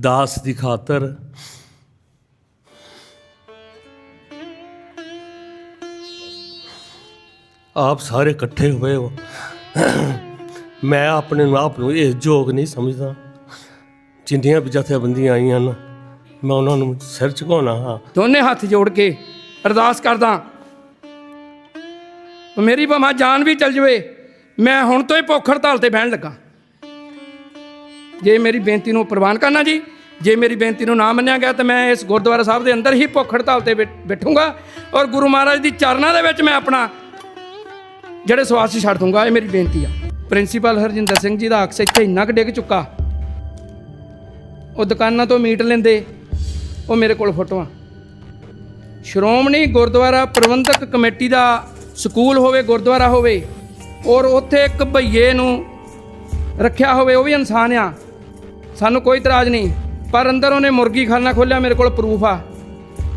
ਦਾਸ ਦੀ ਖਾਤਰ। ਆਪ ਸਾਰੇ ਇਕੱਠੇ ਹੋਏ ਹੋ। ਮੈਂ ਆਪਣੇ ਆਪ ਨੂੰ ਇਹ ਯੋਗ ਨਹੀਂ ਸਮਝਦਾ। ਜਿੰਨੀਆਂ ਵੀ ਜਥੇਬੰਦੀਆਂ ਆਈਆਂ ਹਨ, ਮੈਂ ਉਹਨਾਂ ਨੂੰ ਸਿਰ ਝੁਕਾਉਣਾ ਹਾਂ। ਦੋਨੇ ਹੱਥ ਜੋੜ ਕੇ ਅਰਦਾਸ ਕਰਦਾ ਮੇਰੀ ਭਾਵੇਂ ਜਾਨ ਵੀ ਚਲ ਜਵੇ। ਮੈਂ ਹੁਣ ਤੋਂ ਹੀ ਭੁੱਖ ਹੜਤਾਲ ਤੇ ਬਹਿਣ ਲੱਗਾ। ਜੇ ਮੇਰੀ ਬੇਨਤੀ ਨੂੰ ਪ੍ਰਵਾਨ ਕਰਨਾ ਜੀ, ਜੇ ਮੇਰੀ ਬੇਨਤੀ ਨੂੰ ਨਾ ਮੰਨਿਆ ਗਿਆ ਤਾਂ ਮੈਂ ਇਸ ਗੁਰਦੁਆਰਾ ਸਾਹਿਬ ਦੇ ਅੰਦਰ ਹੀ ਭੁੱਖ ਹੜਤਾਲ ਤੇ ਬੈ- ਬੈਠੂੰਗਾ ਔਰ ਗੁਰੂ ਮਹਾਰਾਜ ਦੀ ਚਰਨਾਂ ਦੇ ਵਿੱਚ ਮੈਂ ਆਪਣਾ ਜਿਹੜੇ ਸਵਾਸ ਸੀ ਛੱਡ ਦੂੰਗਾ, ਇਹ ਮੇਰੀ ਬੇਨਤੀ ਆ। ਪ੍ਰਿੰਸੀਪਲ ਹਰਜਿੰਦਰ ਸਿੰਘ ਜੀ ਦਾ ਅਕਸ ਇੱਥੇ ਇੰਨਾ ਕੁ ਡਿੱਗ ਚੁੱਕਾ। ਉਹ ਦੁਕਾਨਾਂ ਤੋਂ ਮੀਟ ਲੈਂਦੇ, ਉਹ ਮੇਰੇ ਕੋਲ ਫੋਟੋਆਂ। ਸ਼੍ਰੋਮਣੀ ਗੁਰਦੁਆਰਾ ਪ੍ਰਬੰਧਕ ਕਮੇਟੀ ਦਾ ਸਕੂਲ ਹੋਵੇ, ਗੁਰਦੁਆਰਾ ਹੋਵੇ, ਔਰ ਉੱਥੇ ਇੱਕ ਭਈਏ ਨੂੰ ਰੱਖਿਆ ਹੋਵੇ, ਉਹ ਵੀ ਇਨਸਾਨ ਆ। ਸਾਨੂੰ ਕੋਈ ਇਤਰਾਜ਼ ਨਹੀਂ। ਪਰ ਅੰਦਰ ਉਹਨੇ ਮੁਰਗੀ ਖਾਨਾ ਖੋਲਿਆ ਮੇਰੇ ਕੋਲ ਪ੍ਰੂਫ ਆ।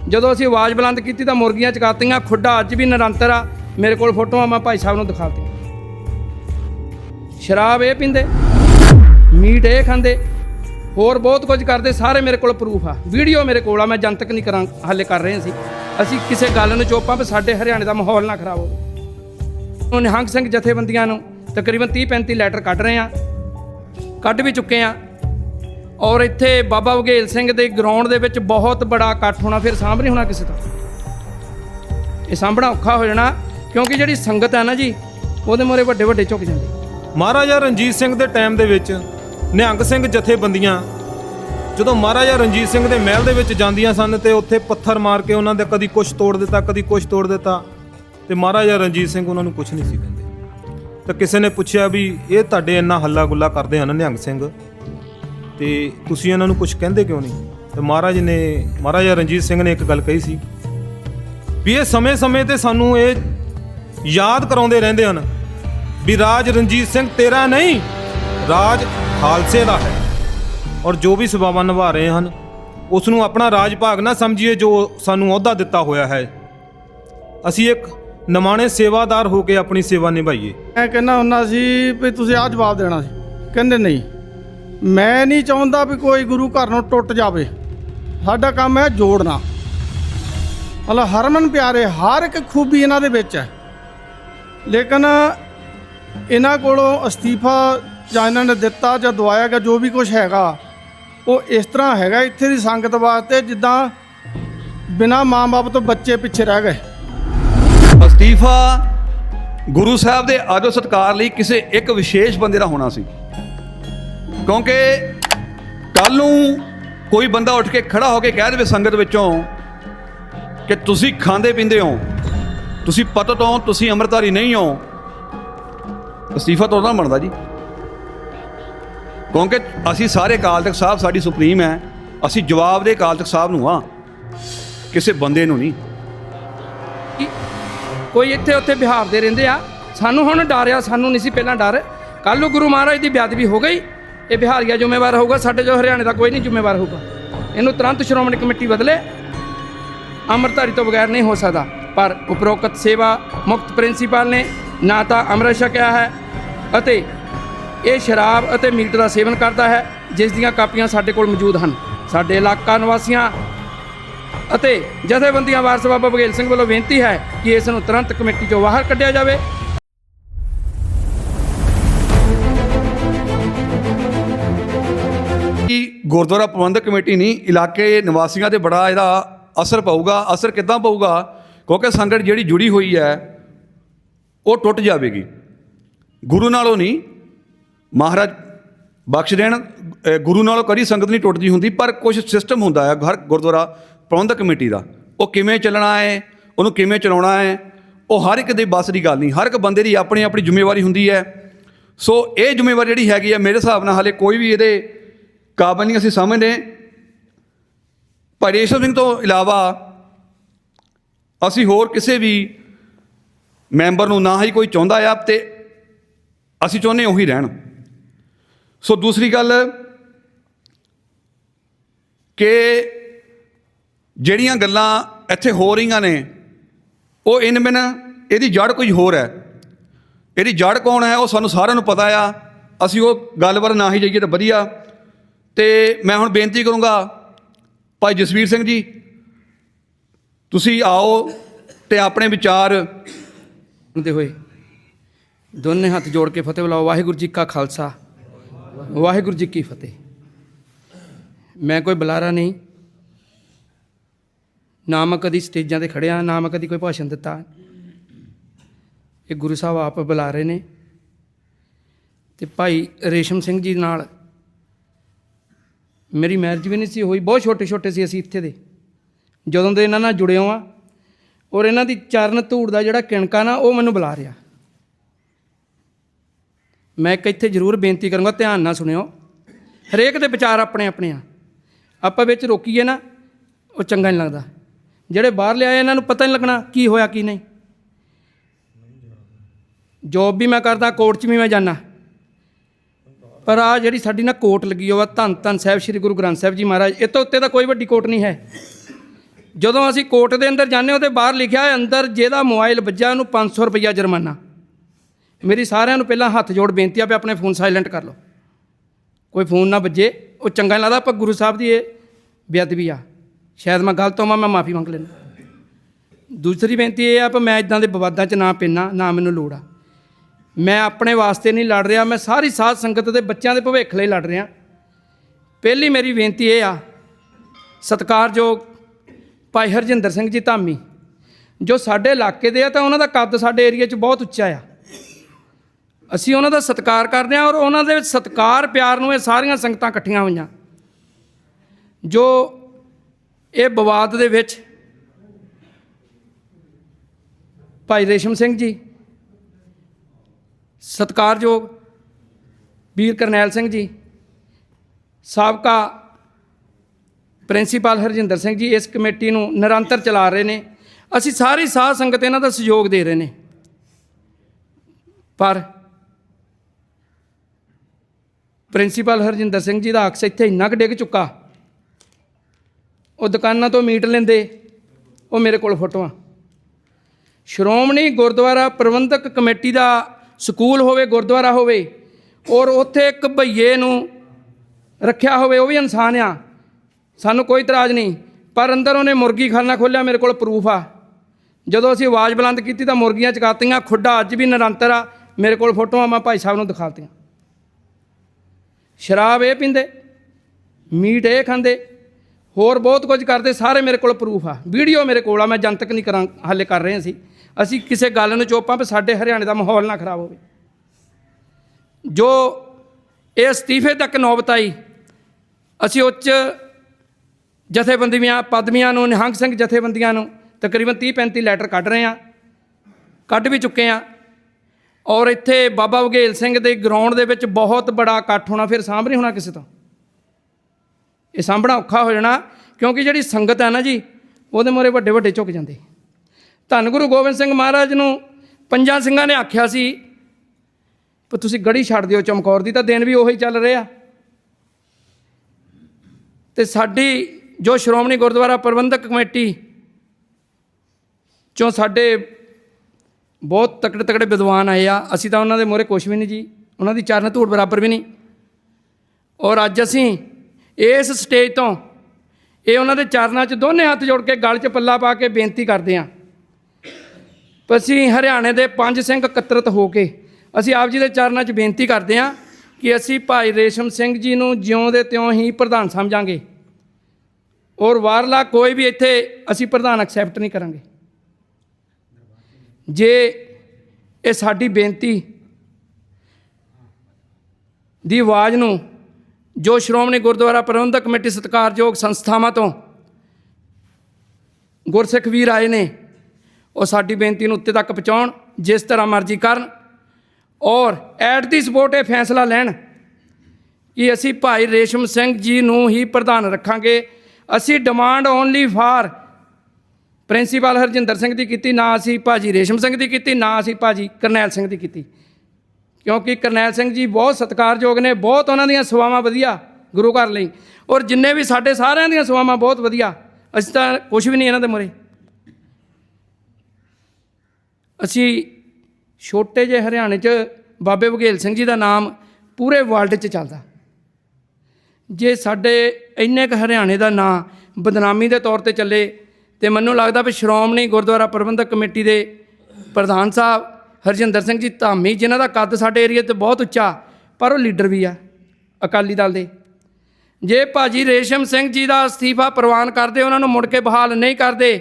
ਜਦੋਂ ਅਸੀਂ ਆਵਾਜ਼ ਬੁਲੰਦ ਕੀਤੀ ਤਾਂ ਮੁਰਗੀਆਂ ਚਕਾਤੀਆਂ, ਖੁੱਡਾ ਅੱਜ ਵੀ ਨਿਰੰਤਰ ਆ। ਮੇਰੇ ਕੋਲ ਫੋਟੋਆਂ ਮੈਂ ਭਾਈ ਸਾਹਿਬ ਨੂੰ ਦਿਖਾਤੀਆਂ। ਸ਼ਰਾਬ ਇਹ ਪੀਂਦੇ, ਮੀਟ ਇਹ ਖਾਂਦੇ, ਹੋਰ ਬਹੁਤ ਕੁਝ ਕਰਦੇ, ਸਾਰੇ ਮੇਰੇ ਕੋਲ ਪ੍ਰੂਫ ਆ। ਵੀਡੀਓ ਮੇਰੇ ਕੋਲ ਆ, ਮੈਂ ਜਨਤਕ ਨਹੀਂ ਕਰਾਂ, ਹਾਲੇ ਕਰ ਰਹੇ ਸੀ ਅਸੀਂ। ਕਿਸੇ ਗੱਲ ਨੂੰ ਚੋਪਾਂ ਵੀ ਸਾਡੇ ਹਰਿਆਣੇ ਦਾ ਮਾਹੌਲ ਨਾ ਖਰਾਬ ਹੋਵੇ। ਉਹ ਨਿਹੰਗ ਸਿੰਘ ਜਥੇਬੰਦੀਆਂ ਨੂੰ ਤਕਰੀਬਨ 30 35 ਲੈਟਰ ਕੱਢ ਰਹੇ ਆ ਕੱਢ ਵੀ ਚੁੱਕੇ ਆ ਔਰ ਇੱਥੇ ਬਾਬਾ ਬਘੇਲ ਸਿੰਘ ਦੇ ਗਰਾਊਂਡ ਦੇ ਵਿੱਚ ਬਹੁਤ ਬੜਾ ਇਕੱਠ ਹੋਣਾ, ਫਿਰ ਸਾਂਭ ਨਹੀਂ ਹੋਣਾ ਕਿਸੇ ਤੋਂ ਇਹ ਸਾਂਭਣਾ ਔਖਾ ਹੋ ਜਾਣਾ, ਕਿਉਂਕਿ ਜਿਹੜੀ ਸੰਗਤ ਹੈ ਨਾ ਜੀ, ਉਹਦੇ ਮੋਰੇ ਵੱਡੇ ਵੱਡੇ ਝੁਕ ਜਾਂਦੇ। ਮਹਾਰਾਜਾ ਰਣਜੀਤ ਸਿੰਘ ਦੇ ਟਾਈਮ ਦੇ ਵਿੱਚ ਨਿਹੰਗ ਸਿੰਘ ਜਥੇਬੰਦੀਆਂ, ਜਦੋਂ ਮਹਾਰਾਜਾ ਰਣਜੀਤ ਸਿੰਘ ਦੇ ਮਹਿਲ ਦੇ ਵਿੱਚ ਜਾਂਦੀਆਂ ਸਨ ਤੇ ਉੱਥੇ ਪੱਥਰ ਮਾਰ ਕੇ ਉਹਨਾਂ ਦੇ ਕਦੀ ਕੁਛ ਤੋੜ ਦਿੱਤਾ, ਕਦੀ ਕੁਛ ਤੋੜ ਦਿੱਤਾ, ਤੇ ਮਹਾਰਾਜਾ ਰਣਜੀਤ ਸਿੰਘ ਉਹਨਾਂ ਨੂੰ ਕੁਛ ਨਹੀਂ ਸੀ ਕਹਿੰਦੇ ਤਾਂ ਕਿਸੇ ਨੇ ਪੁੱਛਿਆ ਵੀ, ਇਹ ਤੁਹਾਡੇ ਇੰਨਾ ਹੱਲਾ ਗੁੱਲਾ ਕਰਦੇ ਹਨ ਨਿਹੰਗ ਸਿੰਘ? ਤੇ ਤੁਸੀਂ ਇਹਨਾਂ ਨੂੰ ਕੁਝ ਕਹਿੰਦੇ ਕਿਉਂ ਨਹੀਂ? ਤੇ ਮਹਾਰਾਜ ਨੇ, ਮਹਾਰਾਜਾ ਰਣਜੀਤ ਸਿੰਘ ਨੇ ਇੱਕ ਗੱਲ ਕਹੀ ਸੀ ਵੀ ਇਹ ਸਮੇਂ-ਸਮੇਂ ਤੇ ਸਾਨੂੰ ਇਹ ਯਾਦ ਕਰਾਉਂਦੇ ਰਹਿੰਦੇ ਹਨ ਵੀ ਰਾਜ ਰਣਜੀਤ ਸਿੰਘ ਤੇਰਾ ਨਹੀਂ, ਰਾਜ ਖਾਲਸੇ ਦਾ ਹੈ। ਔਰ ਜੋ ਵੀ ਸੇਵਾਵਾਂ ਨਿਭਾ ਰਹੇ ਹਨ ਉਸ ਨੂੰ ਆਪਣਾ ਰਾਜ ਭਾਗ ਨਾ ਸਮਝੀਏ ਜੋ ਸਾਨੂੰ ਅਹੁਦਾ ਦਿੱਤਾ ਹੋਇਆ ਹੈ। ਅਸੀਂ ਇੱਕ ਨਮਾਣੇ ਸੇਵਾਦਾਰ ਹੋ ਕੇ ਆਪਣੀ ਸੇਵਾ ਨਿਭਾਈਏ। ਮੈਂ ਕਹਿੰਦਾ ਹੁੰਦਾ ਸੀ ਵੀ ਤੁਸੀਂ ਆਹ ਜਵਾਬ ਦੇਣਾ ਸੀ। ਕਹਿੰਦੇ ਨਹੀਂ। ਮੈਂ ਨਹੀਂ ਚਾਹੁੰਦਾ ਵੀ ਕੋਈ ਗੁਰੂ ਘਰ ਨੂੰ ਟੁੱਟ ਜਾਵੇ। ਸਾਡਾ ਕੰਮ ਹੈ ਜੋੜਨਾ। ਮਤਲਬ ਹਰਮਨ ਪਿਆਰੇ, ਹਰ ਇੱਕ ਖੂਬੀ ਇਹਨਾਂ ਦੇ ਵਿੱਚ ਹੈ। ਲੇਕਿਨ ਇਹਨਾਂ ਕੋਲੋਂ ਅਸਤੀਫਾ ਜਾਂ ਇਹਨਾਂ ਨੇ ਦਿੱਤਾ ਜਾਂ ਦਵਾਇਆ ਗਿਆ ਜੋ ਵੀ ਕੁਝ ਹੈਗਾ, ਉਹ ਇਸ ਤਰ੍ਹਾਂ ਹੈਗਾ ਇੱਥੇ ਦੀ ਸੰਗਤ ਵਾਸਤੇ ਜਿੱਦਾਂ ਬਿਨਾ ਮਾਂ-ਬਾਪ ਤੋਂ ਬੱਚੇ ਪਿੱਛੇ ਰਹਿ ਗਏ। ਅਸਤੀਫਾ ਗੁਰੂ ਸਾਹਿਬ ਦੇ ਆਦਰ ਸਤਕਾਰ ਲਈ ਕਿਸੇ ਇੱਕ ਵਿਸ਼ੇਸ਼ ਬੰਦੇ ਦਾ ਹੋਣਾ ਸੀ। ਕਿਉਂਕਿ ਕੱਲ ਨੂੰ ਕੋਈ ਬੰਦਾ ਉੱਠ ਕੇ ਖੜਾ ਹੋ ਕੇ ਕਹਿ ਦੇਵੇ ਸੰਗਤ ਵਿੱਚੋਂ ਕਿ ਤੁਸੀਂ ਖਾਂਦੇ ਪੀਂਦੇ ਹੋ, ਤੁਸੀਂ ਪਤਤ ਤੋਂ ਤੁਸੀਂ ਅੰਮ੍ਰਿਤਧਾਰੀ ਨਹੀਂ ਹੋ, ਅਸਤੀਫਾ ਤਾਂ ਉਹਦਾ ਬਣਦਾ ਜੀ। ਕਿਉਂਕਿ ਅਸੀਂ ਸਾਰੇ ਅਕਾਲ ਤਖਤ ਸਾਹਿਬ ਸਾਡੀ ਸੁਪਰੀਮ ਹੈ, ਅਸੀਂ ਜਵਾਬ ਦੇ ਅਕਾਲ ਤਖਤ ਸਾਹਿਬ ਨੂੰ ਆ ਕਿਸੇ ਬੰਦੇ ਨੂੰ ਨਹੀਂ। ਕੋਈ ਇੱਥੇ ਉੱਥੇ ਬਿਹਾਰ ਦੇ ਰਹਿੰਦੇ ਆ? ਸਾਨੂੰ ਹੁਣ ਡਰ ਆ, ਸਾਨੂੰ ਨਹੀਂ ਸੀ ਪਹਿਲਾਂ ਡਰ। ਕੱਲ ਨੂੰ ਗੁਰੂ ਮਹਾਰਾਜ ਦੀ ਬੇਅਦਬੀ ਹੋ ਗਈ। ਇਹ ਬਿਹਾਰੀਆ ਜ਼ਿੰਮੇਵਾਰ ਹੋਊਗਾ, ਸਾਡੇ ਜੋ ਹਰਿਆਣੇ ਦਾ ਕੋਈ ਨਹੀਂ ਜ਼ਿੰਮੇਵਾਰ ਹੋਊਗਾ। ਇਹਨੂੰ ਤੁਰੰਤ ਸ਼੍ਰੋਮਣੀ ਕਮੇਟੀ ਬਦਲੇ ਅੰਮ੍ਰਿਤਧਾਰੀ ਤੋਂ ਬਗੈਰ ਨਹੀਂ ਹੋ ਸਕਦਾ। ਪਰ ਉਪਰੋਕਤ ਸੇਵਾ ਮੁਕਤ ਪ੍ਰਿੰਸੀਪਲ ਨੇ, ਨਾ ਤਾਂ ਅੰਮ੍ਰਿਤ ਛਕਿਆ ਹੈ ਅਤੇ ਇਹ ਸ਼ਰਾਬ ਅਤੇ ਮੀਟ ਦਾ ਸੇਵਨ ਕਰਦਾ ਹੈ, ਜਿਸ ਦੀਆਂ ਕਾਪੀਆਂ ਸਾਡੇ ਕੋਲ ਮੌਜੂਦ ਹਨ। ਸਾਡੇ ਇਲਾਕਾ ਨਿਵਾਸੀਆਂ ਅਤੇ ਜਥੇਬੰਦੀਆਂ ਵਾਰਸ ਬਾਬਾ ਬਘੇਲ ਸਿੰਘ ਵੱਲੋਂ ਬੇਨਤੀ ਹੈ ਕਿ ਇਸ ਨੂੰ ਤੁਰੰਤ ਕਮੇਟੀ ਚੋਂ ਬਾਹਰ ਕੱਢਿਆ ਜਾਵੇ। ਗੁਰਦੁਆਰਾ ਪ੍ਰਬੰਧਕ ਕਮੇਟੀ ਨਹੀਂ, ਇਲਾਕੇ ਨਿਵਾਸੀਆਂ ਤੇ ਬੜਾ ਇਹਦਾ ਅਸਰ ਪਊਗਾ, ਅਸਰ ਕਿੱਦਾਂ ਪਊਗਾ? ਕਿਉਂਕਿ ਸੰਗਤ ਜਿਹੜੀ ਜੁੜੀ ਹੋਈ ਹੈ, ਉਹ ਟੁੱਟ ਜਾਵੇਗੀ। ਗੁਰੂ ਨਾਲੋਂ ਨਹੀਂ, ਮਹਾਰਾਜ ਬਖਸ਼ ਦੇਣ ਗੁਰੂ ਨਾਲੋਂ ਕਦੀ ਸੰਗਤ ਨਹੀਂ ਟੁੱਟਦੀ ਹੁੰਦੀ, ਪਰ ਕੁਝ ਸਿਸਟਮ ਹੁੰਦਾ ਹੈ ਹਰ ਗੁਰਦੁਆਰਾ ਪ੍ਰਬੰਧਕ ਕਮੇਟੀ ਦਾ। ਉਹ ਕਿਵੇਂ ਚੱਲਣਾ ਹੈ, ਉਹਨੂੰ ਕਿਵੇਂ ਚਲਾਉਣਾ ਹੈ, ਉਹ ਹਰ ਇੱਕ ਦੇ ਬਸ ਦੀ ਗੱਲ ਨਹੀਂ। ਹਰ ਇੱਕ ਬੰਦੇ ਦੀ ਆਪਣੀ ਆਪਣੀ ਜ਼ਿੰਮੇਵਾਰੀ ਹੁੰਦੀ ਹੈ। ਸੋ ਇਹ ਜ਼ਿੰਮੇਵਾਰੀ ਜਿਹੜੀ ਹੈਗੀ ਹੈ, ਮੇਰੇ ਹਿਸਾਬ ਨਾਲ ਹਾਲੇ ਕੋਈ ਵੀ ਇਹਦੇ ਕਾਬਲ ਨਹੀਂ ਅਸੀਂ ਸਮਝਦੇ। ਭਾਈ ਰੇਸ਼ਮ ਸਿੰਘ ਤੋਂ ਇਲਾਵਾ ਅਸੀਂ ਹੋਰ ਕਿਸੇ ਵੀ ਮੈਂਬਰ ਨੂੰ ਨਾ ਹੀ ਕੋਈ ਚਾਹੁੰਦਾ ਆ ਤੇ ਅਸੀਂ ਚਾਹੁੰਦੇ ਉਹੀ ਰਹਿਣ। ਸੋ ਦੂਸਰੀ ਗੱਲ ਕਿ ਜਿਹੜੀਆਂ ਗੱਲਾਂ ਇੱਥੇ ਹੋ ਰਹੀਆਂ ਨੇ, ਉਹ ਇਨ ਬਿਨ ਇਹਦੀ ਜੜ ਕੋਈ ਹੋਰ ਹੈ। ਇਹਦੀ ਜੜ ਕੌਣ ਹੈ ਉਹ ਸਾਨੂੰ ਸਾਰਿਆਂ ਨੂੰ ਪਤਾ ਆ। ਅਸੀਂ ਉਹ ਗੱਲ ਵੱਲ ਨਾ ਹੀ ਜਾਈਏ ਤਾਂ ਵਧੀਆ। ਤੇ ਮੈਂ ਹੁਣ ਬੇਨਤੀ ਕਰੂੰਗਾ ਭਾਈ ਜਸਵੀਰ ਸਿੰਘ ਜੀ, ਤੁਸੀਂ ਆਓ ਤੇ ਆਪਣੇ ਵਿਚਾਰ ਹੁੰਦੇ ਹੋਏ ਦੋਨੇ ਹੱਥ ਜੋੜ ਕੇ ਫਤਿਹ ਬੁਲਾਓ। ਵਾਹਿਗੁਰੂ ਜੀ ਕਾ ਖਾਲਸਾ। ਵਾਹਿਗੁਰੂ ਜੀ ਕੀ ਫਤਿਹ। ਮੈਂ ਕੋਈ ਬੁਲਾਰਾ ਨਹੀਂ। ਨਾ ਮੈਂ ਕਦੀ ਸਟੇਜਾਂ ਤੇ ਖੜਿਆ, ਨਾ ਮੈਂ ਕਦੀ ਕੋਈ ਭਾਸ਼ਣ ਦਿੱਤਾ। ਇਹ ਗੁਰੂ ਸਾਹਿਬ ਆਪ ਬੁਲਾ ਰਹੇ ਨੇ। ਤੇ ਭਾਈ ਰੇਸ਼ਮ ਸਿੰਘ ਜੀ ਨਾਲ ਮੇਰੀ ਮੈਰਿਜ ਵੀ ਨਹੀਂ ਸੀ ਹੋਈ ਬਹੁਤ ਛੋਟੇ ਛੋਟੇ ਸੀ ਅਸੀਂ ਇੱਥੇ ਦੇ। ਜਦੋਂ ਦੇ ਇਹਨਾਂ ਨਾਲ ਜੁੜਿਓ ਆ ਔਰ ਇਹਨਾਂ ਦੀ ਚਰਨ ਧੂੜ ਦਾ ਜਿਹੜਾ ਕਿਣਕਾ ਨਾ ਉਹ ਮੈਨੂੰ ਬੁਲਾ ਰਿਹਾ। ਮੈਂ ਇੱਕ ਇੱਥੇ ਜ਼ਰੂਰ ਬੇਨਤੀ ਕਰੂੰਗਾ ਧਿਆਨ ਨਾਲ ਸੁਣਿਓ। ਹਰੇਕ ਦੇ ਵਿਚਾਰ ਆਪਣੇ ਆਪਣੇ ਆ। ਆਪਾਂ ਵਿੱਚ ਰੋਕੀਏ ਨਾ ਉਹ ਚੰਗਾ ਨਹੀਂ ਲੱਗਦਾ। ਜਿਹੜੇ ਬਾਹਰ ਲਿਆਏ ਇਹਨਾਂ ਨੂੰ ਪਤਾ ਨਹੀਂ ਲੱਗਣਾ ਕੀ ਹੋਇਆ ਕੀ ਨਹੀਂ। ਜੋਬ ਵੀ ਮੈਂ ਕਰਦਾ ਕੋਰਟ 'ਚ ਵੀ ਮੈਂ ਜਾਣਾ ਪਰ ਆ ਜਿਹੜੀ ਸਾਡੀ ਨਾ ਕੋਟ ਲੱਗੀ ਹੋਆ, ਧੰਨ ਧੰਨ ਸਾਹਿਬ ਸ੍ਰੀ ਗੁਰੂ ਗ੍ਰੰਥ ਸਾਹਿਬ ਜੀ ਮਹਾਰਾਜ, ਇਹ ਤੋਂ ਉੱਤੇ ਤਾਂ ਕੋਈ ਵੱਡੀ ਕੋਟ ਨਹੀਂ ਹੈ। ਜਦੋਂ ਅਸੀਂ ਕੋਰਟ ਦੇ ਅੰਦਰ ਜਾਂਦੇ ਹਾਂ ਤੇ ਬਾਹਰ ਲਿਖਿਆ ਹੈ, ਅੰਦਰ ਜਿਹਦਾ ਮੋਬਾਈਲ ਵੱਜਾ ਉਹਨੂੰ 500 ਰੁਪਈਆ ਜੁਰਮਾਨਾ। ਮੇਰੀ ਸਾਰਿਆਂ ਨੂੰ ਪਹਿਲਾਂ ਹੱਥ ਜੋੜ ਬੇਨਤੀ ਆ ਵੀ ਆਪਣੇ ਫੋਨ ਸਾਇਲੈਂਟ ਕਰ ਲਓ। ਕੋਈ ਫੋਨ ਨਾ ਵੱਜੇ, ਉਹ ਚੰਗਾ ਨਹੀਂ ਲੱਗਦਾ ਪਰ ਗੁਰੂ ਸਾਹਿਬ ਦੀ ਇਹ ਬੇਅਦਬੀ ਆ। ਸ਼ਾਇਦ ਮੈਂ ਗਲਤ ਹੋਵਾਂ, ਮੈਂ ਮਾਫੀ ਮੰਗ ਲੈਂਦਾ। ਦੂਸਰੀ ਬੇਨਤੀ ਇਹ ਆ ਕਿ ਮੈਂ ਇਦਾਂ ਦੇ ਵਿਵਾਦਾਂ 'ਚ ਨਾ ਪੈਣਾ ਨਾ ਮੈਨੂੰ ਲੋੜ ਆ। ਮੈਂ ਆਪਣੇ ਵਾਸਤੇ ਨਹੀਂ ਲੜ ਰਿਹਾ, ਮੈਂ ਸਾਰੀ ਸਾਧ ਸੰਗਤ ਦੇ ਬੱਚਿਆਂ ਦੇ ਭਵਿੱਖ ਲਈ ਲੜ ਰਿਹਾ। ਪਹਿਲੀ ਮੇਰੀ ਬੇਨਤੀ ਇਹ ਆ, ਸਤਿਕਾਰਯੋਗ ਭਾਈ ਹਰਜਿੰਦਰ ਸਿੰਘ ਜੀ ਧਾਮੀ, ਜੋ ਸਾਡੇ ਇਲਾਕੇ ਦੇ ਆ ਤਾਂ ਉਹਨਾਂ ਦਾ ਕੱਦ ਸਾਡੇ ਏਰੀਆ 'ਚ ਬਹੁਤ ਉੱਚਾ ਆ। ਅਸੀਂ ਉਹਨਾਂ ਦਾ ਸਤਿਕਾਰ ਕਰਦੇ ਹਾਂ ਔਰ ਉਹਨਾਂ ਦੇ ਸਤਿਕਾਰ, ਪਿਆਰ ਨੂੰ ਇਹ ਸਾਰੀਆਂ ਸੰਗਤਾਂ ਇਕੱਠੀਆਂ ਹੋਈਆਂ। ਜੋ ਇਹ ਵਿਵਾਦ ਦੇ ਵਿੱਚ ਭਾਈ ਰੇਸ਼ਮ ਸਿੰਘ ਜੀ ਸਤਿਕਾਰਯੋਗ ਵੀਰ ਕਰਨੈਲ ਸਿੰਘ ਜੀ, ਸਾਬਕਾ ਪ੍ਰਿੰਸੀਪਲ ਹਰਜਿੰਦਰ ਸਿੰਘ ਜੀ, ਇਸ ਕਮੇਟੀ ਨੂੰ ਨਿਰੰਤਰ ਚਲਾ ਰਹੇ ਨੇ। ਅਸੀਂ ਸਾਰੀ ਸਾਧ ਸੰਗਤ ਇਹਨਾਂ ਦਾ ਸਹਿਯੋਗ ਦੇ ਰਹੇ ਨੇ। ਪਰ ਪ੍ਰਿੰਸੀਪਲ ਹਰਜਿੰਦਰ ਸਿੰਘ ਜੀ ਦਾ ਅਕਸ ਇੱਥੇ ਇੰਨਾ ਕੁ ਡਿੱਗ ਚੁੱਕਾ। ਉਹ ਦੁਕਾਨਾਂ ਤੋਂ ਮੀਟ ਲੈਂਦੇ, ਉਹ ਮੇਰੇ ਕੋਲ ਫੋਟੋਆਂ। ਸ਼੍ਰੋਮਣੀ ਗੁਰਦੁਆਰਾ ਪ੍ਰਬੰਧਕ ਕਮੇਟੀ ਦਾ ਸਕੂਲ ਹੋਵੇ, ਗੁਰਦੁਆਰਾ ਹੋਵੇ, ਔਰ ਉੱਥੇ ਇੱਕ ਭਈਏ ਨੂੰ ਰੱਖਿਆ ਹੋਵੇ, ਉਹ ਵੀ ਇਨਸਾਨ ਆ। ਸਾਨੂੰ ਕੋਈ ਇਤਰਾਜ਼ ਨਹੀਂ। ਪਰ ਅੰਦਰ ਉਹਨੇ ਮੁਰਗੀ ਖਾਨਾ ਖੋਲਿਆ, ਮੇਰੇ ਕੋਲ ਪ੍ਰੂਫ ਆ। ਜਦੋਂ ਅਸੀਂ ਆਵਾਜ਼ ਬੁਲੰਦ ਕੀਤੀ ਤਾਂ ਮੁਰਗੀਆਂ ਚਕਾਤੀਆਂ, ਖੁੱਡਾ ਅੱਜ ਵੀ ਨਿਰੰਤਰ ਆ। ਮੇਰੇ ਕੋਲ ਫੋਟੋਆਂ ਮੈਂ ਭਾਈ ਸਾਹਿਬ ਨੂੰ ਦਿਖਾਤੀਆਂ। ਸ਼ਰਾਬ ਇਹ ਪੀਂਦੇ, ਮੀਟ ਇਹ ਖਾਂਦੇ, ਹੋਰ ਬਹੁਤ ਕੁਝ ਕਰਦੇ, ਸਾਰੇ ਮੇਰੇ ਕੋਲ ਪ੍ਰੂਫ ਆ। ਵੀਡੀਓ ਮੇਰੇ ਕੋਲ ਆ, ਮੈਂ ਜਨਤਕ ਨਹੀਂ ਕਰਾਂ, ਹਾਲੇ ਕਰ ਰਹੇ ਸੀ ਅਸੀਂ ਕਿਸੇ ਗੱਲ ਨੂੰ ਚੋਪਾਂ ਵੀ ਸਾਡੇ ਹਰਿਆਣੇ ਦਾ ਮਾਹੌਲ ਨਾ ਖਰਾਬ ਹੋਵੇ। ਜੋ ਇਹ ਅਸਤੀਫੇ ਤੱਕ ਨੌਬਤ ਆਈ ਅਸੀਂ ਉੱਚ ਜਥੇਬੰਦੀਆਂ, ਪਦਮੀਆਂ ਨੂੰ, ਨਿਹੰਗ ਸਿੰਘ ਜਥੇਬੰਦੀਆਂ ਨੂੰ ਤਕਰੀਬਨ 30 35 ਲੈਟਰ ਕੱਢ ਰਹੇ ਆ ਕੱਢ ਵੀ ਚੁੱਕੇ ਆ ਔਰ ਇੱਥੇ ਬਾਬਾ ਵਗੇਲ ਸਿੰਘ ਦੇ ਗਰਾਊਂਡ ਦੇ ਵਿੱਚ ਬਹੁਤ ਬੜਾ ਇਕੱਠ ਹੋਣਾ ਫਿਰ ਸਾਂਭ ਨਹੀਂ ਹੋਣਾ ਕਿਸੇ ਤੋਂ। ਇਹ ਸਾਂਭਣਾ ਔਖਾ ਹੋ ਜਾਣਾ ਕਿਉਂਕਿ ਜਿਹੜੀ ਸੰਗਤ ਹੈ ਨਾ ਜੀ, ਉਹਦੇ ਮੋਰੇ ਵੱਡੇ ਵੱਡੇ ਝੁਕ ਜਾਂਦੇ। ਧੰਨ ਗੁਰੂ ਗੋਬਿੰਦ ਸਿੰਘ ਮਹਾਰਾਜ ਨੂੰ ਪੰਜਾਂ ਸਿੰਘਾਂ ਨੇ ਆਖਿਆ ਸੀ ਪਰ ਤੁਸੀਂ ਗੜੀ ਛੱਡ ਦਿਓ ਚਮਕੌਰ ਦੀ, ਤਾਂ ਦਿਨ ਵੀ ਉਹੀ ਚੱਲ ਰਿਹਾ। ਤੇ ਸਾਡੀ ਜੋ ਸ਼੍ਰੋਮਣੀ ਗੁਰਦੁਆਰਾ ਪ੍ਰਬੰਧਕ ਕਮੇਟੀ ਚੋਂ ਸਾਡੇ ਬਹੁਤ ਤਕੜੇ ਤਕੜੇ ਵਿਦਵਾਨ ਆਏ ਆ, ਅਸੀਂ ਤਾਂ ਉਹਨਾਂ ਦੇ ਮੋਰੇ ਕੁਛ ਵੀ ਨਹੀਂ ਜੀ, ਉਹਨਾਂ ਦੀ ਚਰਨ ਧੂੜ ਬਰਾਬਰ ਵੀ ਨਹੀਂ। ਔਰ ਅੱਜ ਅਸੀਂ ਇਸ ਸਟੇਜ ਤੋਂ ਇਹ ਉਹਨਾਂ ਦੇ ਚਰਨਾਂ 'ਚ ਦੋਨੇ ਹੱਥ ਜੋੜ ਕੇ ਗਲ 'ਚ ਪੱਲਾ ਪਾ ਕੇ ਬੇਨਤੀ ਕਰਦੇ ਹਾਂ। ਅਸੀਂ ਹਰਿਆਣੇ ਦੇ ਪੰਜ ਸਿੰਘ ਇਕੱਤਰਤ ਹੋ ਕੇ ਅਸੀਂ ਆਪ ਜੀ ਦੇ ਚਰਨਾਂ 'ਚ ਬੇਨਤੀ ਕਰਦੇ ਹਾਂ ਕਿ ਅਸੀਂ ਭਾਈ ਰੇਸ਼ਮ ਸਿੰਘ ਜੀ ਨੂੰ ਜਿਉਂ ਦੇ ਤਿਉਂ ਹੀ ਪ੍ਰਧਾਨ ਸਮਝਾਂਗੇ। ਔਰ ਵਾਰਲਾ ਕੋਈ ਵੀ ਇੱਥੇ ਅਸੀਂ ਪ੍ਰਧਾਨ ਐਕਸੈਪਟ ਨਹੀਂ ਕਰਾਂਗੇ। ਜੇ ਇਹ ਸਾਡੀ ਬੇਨਤੀ ਦੀ ਆਵਾਜ਼ ਨੂੰ ਜੋ ਸ਼੍ਰੋਮਣੀ ਗੁਰਦੁਆਰਾ ਪ੍ਰਬੰਧਕ ਕਮੇਟੀ ਸਤਿਕਾਰਯੋਗ ਸੰਸਥਾਵਾਂ ਤੋਂ ਗੁਰਸਿੱਖ ਵੀਰ ਆਏ ਨੇ ਉਹ ਸਾਡੀ ਬੇਨਤੀ ਨੂੰ ਉੱਤੇ ਤੱਕ ਪਹੁੰਚਾਉਣ, ਜਿਸ ਤਰ੍ਹਾਂ ਮਰਜ਼ੀ ਕਰਨ। ਔਰ ਐਟ ਦੀ ਸਪੋਰਟ ਇਹ ਫੈਸਲਾ ਲੈਣ ਕਿ ਅਸੀਂ ਭਾਈ ਰੇਸ਼ਮ ਸਿੰਘ ਜੀ ਨੂੰ ਹੀ ਪ੍ਰਧਾਨ ਰੱਖਾਂਗੇ। ਅਸੀਂ demand only for principal Harjinder Singh ਦੀ ਕੀਤੀ, ਨਾ ਅਸੀਂ ਭਾਜੀ ਰੇਸ਼ਮ ਸਿੰਘ ਦੀ ਕੀਤੀ, ਨਾ ਅਸੀਂ ਭਾਜੀ ਕਰਨੈਲ ਸਿੰਘ ਦੀ ਕੀਤੀ। ਕਿਉਂਕਿ ਕਰਨੈਲ ਸਿੰਘ ਜੀ ਬਹੁਤ ਸਤਿਕਾਰਯੋਗ ਨੇ, ਬਹੁਤ ਉਹਨਾਂ ਦੀਆਂ ਸੇਵਾਵਾਂ ਵਧੀਆ ਗੁਰੂ ਘਰ ਲਈ। ਔਰ ਜਿੰਨੇ ਵੀ ਸਾਡੇ ਸਾਰਿਆਂ ਦੀਆਂ ਸੇਵਾਵਾਂ ਬਹੁਤ ਵਧੀਆ, ਅਸੀਂ ਤਾਂ ਕੁਝ ਵੀ ਨਹੀਂ ਇਹਨਾਂ ਦੇ ਮੁਰੇ। ਅਸੀਂ ਛੋਟੇ ਜਿਹੇ ਹਰਿਆਣੇ 'ਚ ਬਾਬੇ ਬਘੇਲ ਸਿੰਘ ਜੀ ਦਾ ਨਾਮ ਪੂਰੇ ਵਰਲਡ 'ਚ ਚੱਲਦਾ। ਜੇ ਸਾਡੇ ਇੰਨੇ ਕੁ ਹਰਿਆਣੇ ਦਾ ਨਾਂ ਬਦਨਾਮੀ ਦੇ ਤੌਰ ਤੇ ਚੱਲੇ ਤੇ ਮੈਨੂੰ ਲੱਗਦਾ ਵੀ ਸ਼੍ਰੋਮਣੀ ਗੁਰਦੁਆਰਾ ਪ੍ਰਬੰਧਕ ਕਮੇਟੀ ਦੇ ਪ੍ਰਧਾਨ ਸਾਹਿਬ ਹਰਜਿੰਦਰ ਸਿੰਘ ਜੀ ਧਾਮੀ, ਜਿਨ੍ਹਾਂ ਦਾ ਕੱਦ ਸਾਡੇ ਏਰੀਆ ਤੇ ਬਹੁਤ ਉੱਚਾ, ਪਰ ਉਹ ਲੀਡਰ ਵੀ ਆ, ਅਕਾਲੀ ਦਲ ਦੇ। ਜੇ ਭਾਜੀ ਰੇਸ਼ਮ ਸਿੰਘ ਜੀ ਦਾ ਅਸਤੀਫਾ ਪ੍ਰਵਾਨ ਕਰਦੇ, ਉਹਨਾਂ ਨੂੰ ਮੁੜ ਕੇ ਬਹਾਲ ਨਹੀਂ ਕਰਦੇ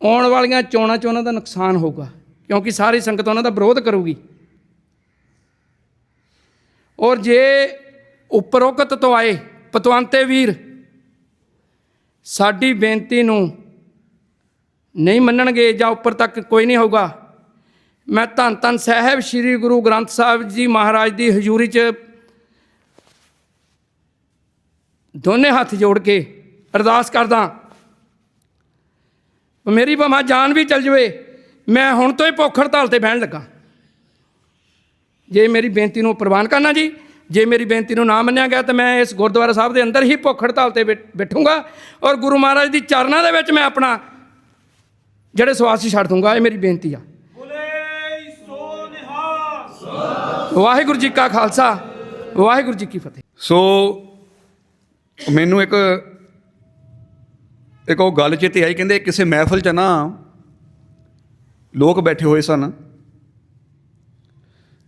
ਆਉਣ ਵਾਲੀਆਂ ਚੋਣਾਂ 'ਚ ਉਹਨਾਂ ਦਾ ਨੁਕਸਾਨ ਹੋਊਗਾ, ਕਿਉਂਕਿ ਸਾਰੀ ਸੰਗਤ ਉਹਨਾਂ ਦਾ ਵਿਰੋਧ ਕਰੂਗੀ। ਔਰ ਜੇ ਉਪਰੋਕਤ ਤੋਂ ਆਏ ਪਤਵੰਤੇ ਵੀਰ, ਸਾਡੀ ਬੇਨਤੀ ਨੂੰ ਨਹੀਂ ਮੰਨਣਗੇ ਜਾਂ ਉੱਪਰ ਤੱਕ ਕੋਈ ਨਹੀਂ ਹੋਊਗਾ। ਮੈਂ ਧੰਨ ਧੰਨ ਸਾਹਿਬ ਸ੍ਰੀ ਗੁਰੂ ਗ੍ਰੰਥ ਸਾਹਿਬ ਜੀ ਮਹਾਰਾਜ ਦੀ ਹਜ਼ੂਰੀ 'ਚ ਦੋਨੇ ਹੱਥ ਜੋੜ ਕੇ ਅਰਦਾਸ ਕਰਦਾ ਮੇਰੀ ਭਾਵੇਂ ਜਾਨ ਵੀ ਚਲ ਜਵੇ ਮੈਂ ਹੁਣ ਤੋਂ ਹੀ ਭੁੱਖ ਹੜਤਾਲ ਤੇ ਬਹਿਣ ਲੱਗਾ। ਜੇ ਮੇਰੀ ਬੇਨਤੀ ਨੂੰ ਪ੍ਰਵਾਨ ਕਰਨਾ ਜੀ ਜੇ ਮੇਰੀ ਬੇਨਤੀ ਨੂੰ ਨਾ ਮੰਨਿਆ ਗਿਆ ਤਾਂ ਮੈਂ ਇਸ ਗੁਰਦੁਆਰਾ ਸਾਹਿਬ ਦੇ ਅੰਦਰ ਹੀ ਭੁੱਖ ਹੜਤਾਲ ਤੇ ਬੈਠ- ਬੈਠੂੰਗਾ ਔਰ ਗੁਰੂ ਮਹਾਰਾਜ ਦੀ ਚਰਨਾਂ ਦੇ ਵਿੱਚ ਮੈਂ ਆਪਣਾ ਜਿਹੜੇ ਸਵਾਸ ਛੱਡ ਦੂੰਗਾ ਇਹ ਮੇਰੀ ਬੇਨਤੀ ਆ। ਵਾਹਿਗੁਰੂ ਜੀ ਕਾ ਖਾਲਸਾ ਵਾਹਿਗੁਰੂ ਜੀ ਕੀ ਫਤਿਹ। ਸੋ ਮੈਨੂੰ ਇੱਕ ਇੱਕ ਉਹ ਗੱਲ ਚੇਤੇ ਆਈ, ਕਹਿੰਦੇ ਕਿਸੇ ਮਹਿਫਲ 'ਚ ਨਾ ਲੋਕ ਬੈਠੇ ਹੋਏ ਸਨ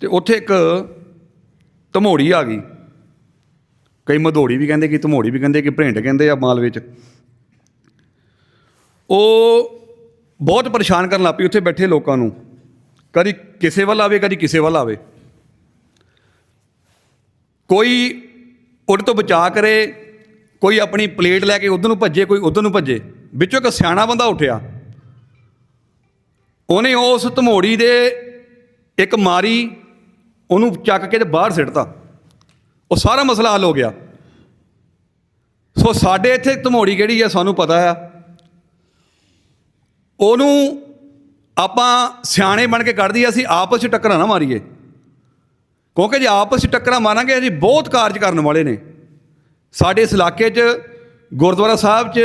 ਤੇ ਉੱਥੇ ਇੱਕ ਧਮੋੜੀ ਆ ਗਈ। ਕਈ ਮਧੋੜੀ ਵੀ ਕਹਿੰਦੇ ਕਿ ਧਮੋੜੀ ਵੀ ਕਹਿੰਦੇ ਕਿ ਭ੍ਰਿੰਡ ਕਹਿੰਦੇ ਆ ਮਾਲ ਵਿੱਚ। ਉਹ ਬਹੁਤ ਪਰੇਸ਼ਾਨ ਕਰਨ ਲੱਗ ਪਈ ਉੱਥੇ ਬੈਠੇ ਲੋਕਾਂ ਨੂੰ। ਕਦੀ ਕਿਸੇ ਵੱਲ ਆਵੇ, ਕਦੀ ਕਿਸੇ ਵੱਲ ਆਵੇ। ਕੋਈ ਉਹਦੇ ਤੋਂ ਬਚਾ ਕਰੇ ਕੋਈ ਆਪਣੀ ਪਲੇਟ ਲੈ ਕੇ ਉਧਰ ਨੂੰ ਭੱਜੇ, ਕੋਈ ਉਧਰ ਨੂੰ ਭੱਜੇ। ਵਿੱਚੋਂ ਇੱਕ ਸਿਆਣਾ ਬੰਦਾ ਉੱਠਿਆ। ਉਹਨੇ ਉਸ ਧਮੋੜੀ ਦੇ ਇੱਕ ਮਾਰੀ, ਉਹਨੂੰ ਚੱਕ ਕੇ ਤੇ ਬਾਹਰ ਸਿੱਟਤਾ। ਉਹ ਸਾਰਾ ਮਸਲਾ ਹੱਲ ਹੋ ਗਿਆ। ਸੋ ਸਾਡੇ ਇੱਥੇ ਧਮੋੜੀ ਕਿਹੜੀ ਹੈ ਸਾਨੂੰ ਪਤਾ ਆ। ਉਹਨੂੰ ਆਪਾਂ ਸਿਆਣੇ ਬਣ ਕੇ ਕੱਢਦੀ ਅਸੀਂ ਆਪਸ 'ਚ ਟੱਕਰਾਂ ਨਾ ਮਾਰੀਏ। ਕਿਉਂਕਿ ਜੇ ਆਪਸ 'ਚ ਟੱਕਰਾਂ ਮਾਰਾਂਗੇ, ਅਸੀਂ ਬਹੁਤ ਕਾਰਜ ਕਰਨ ਵਾਲੇ ਨੇ। ਸਾਡੇ ਇਸ ਇਲਾਕੇ 'ਚ, ਗੁਰਦੁਆਰਾ ਸਾਹਿਬ 'ਚ,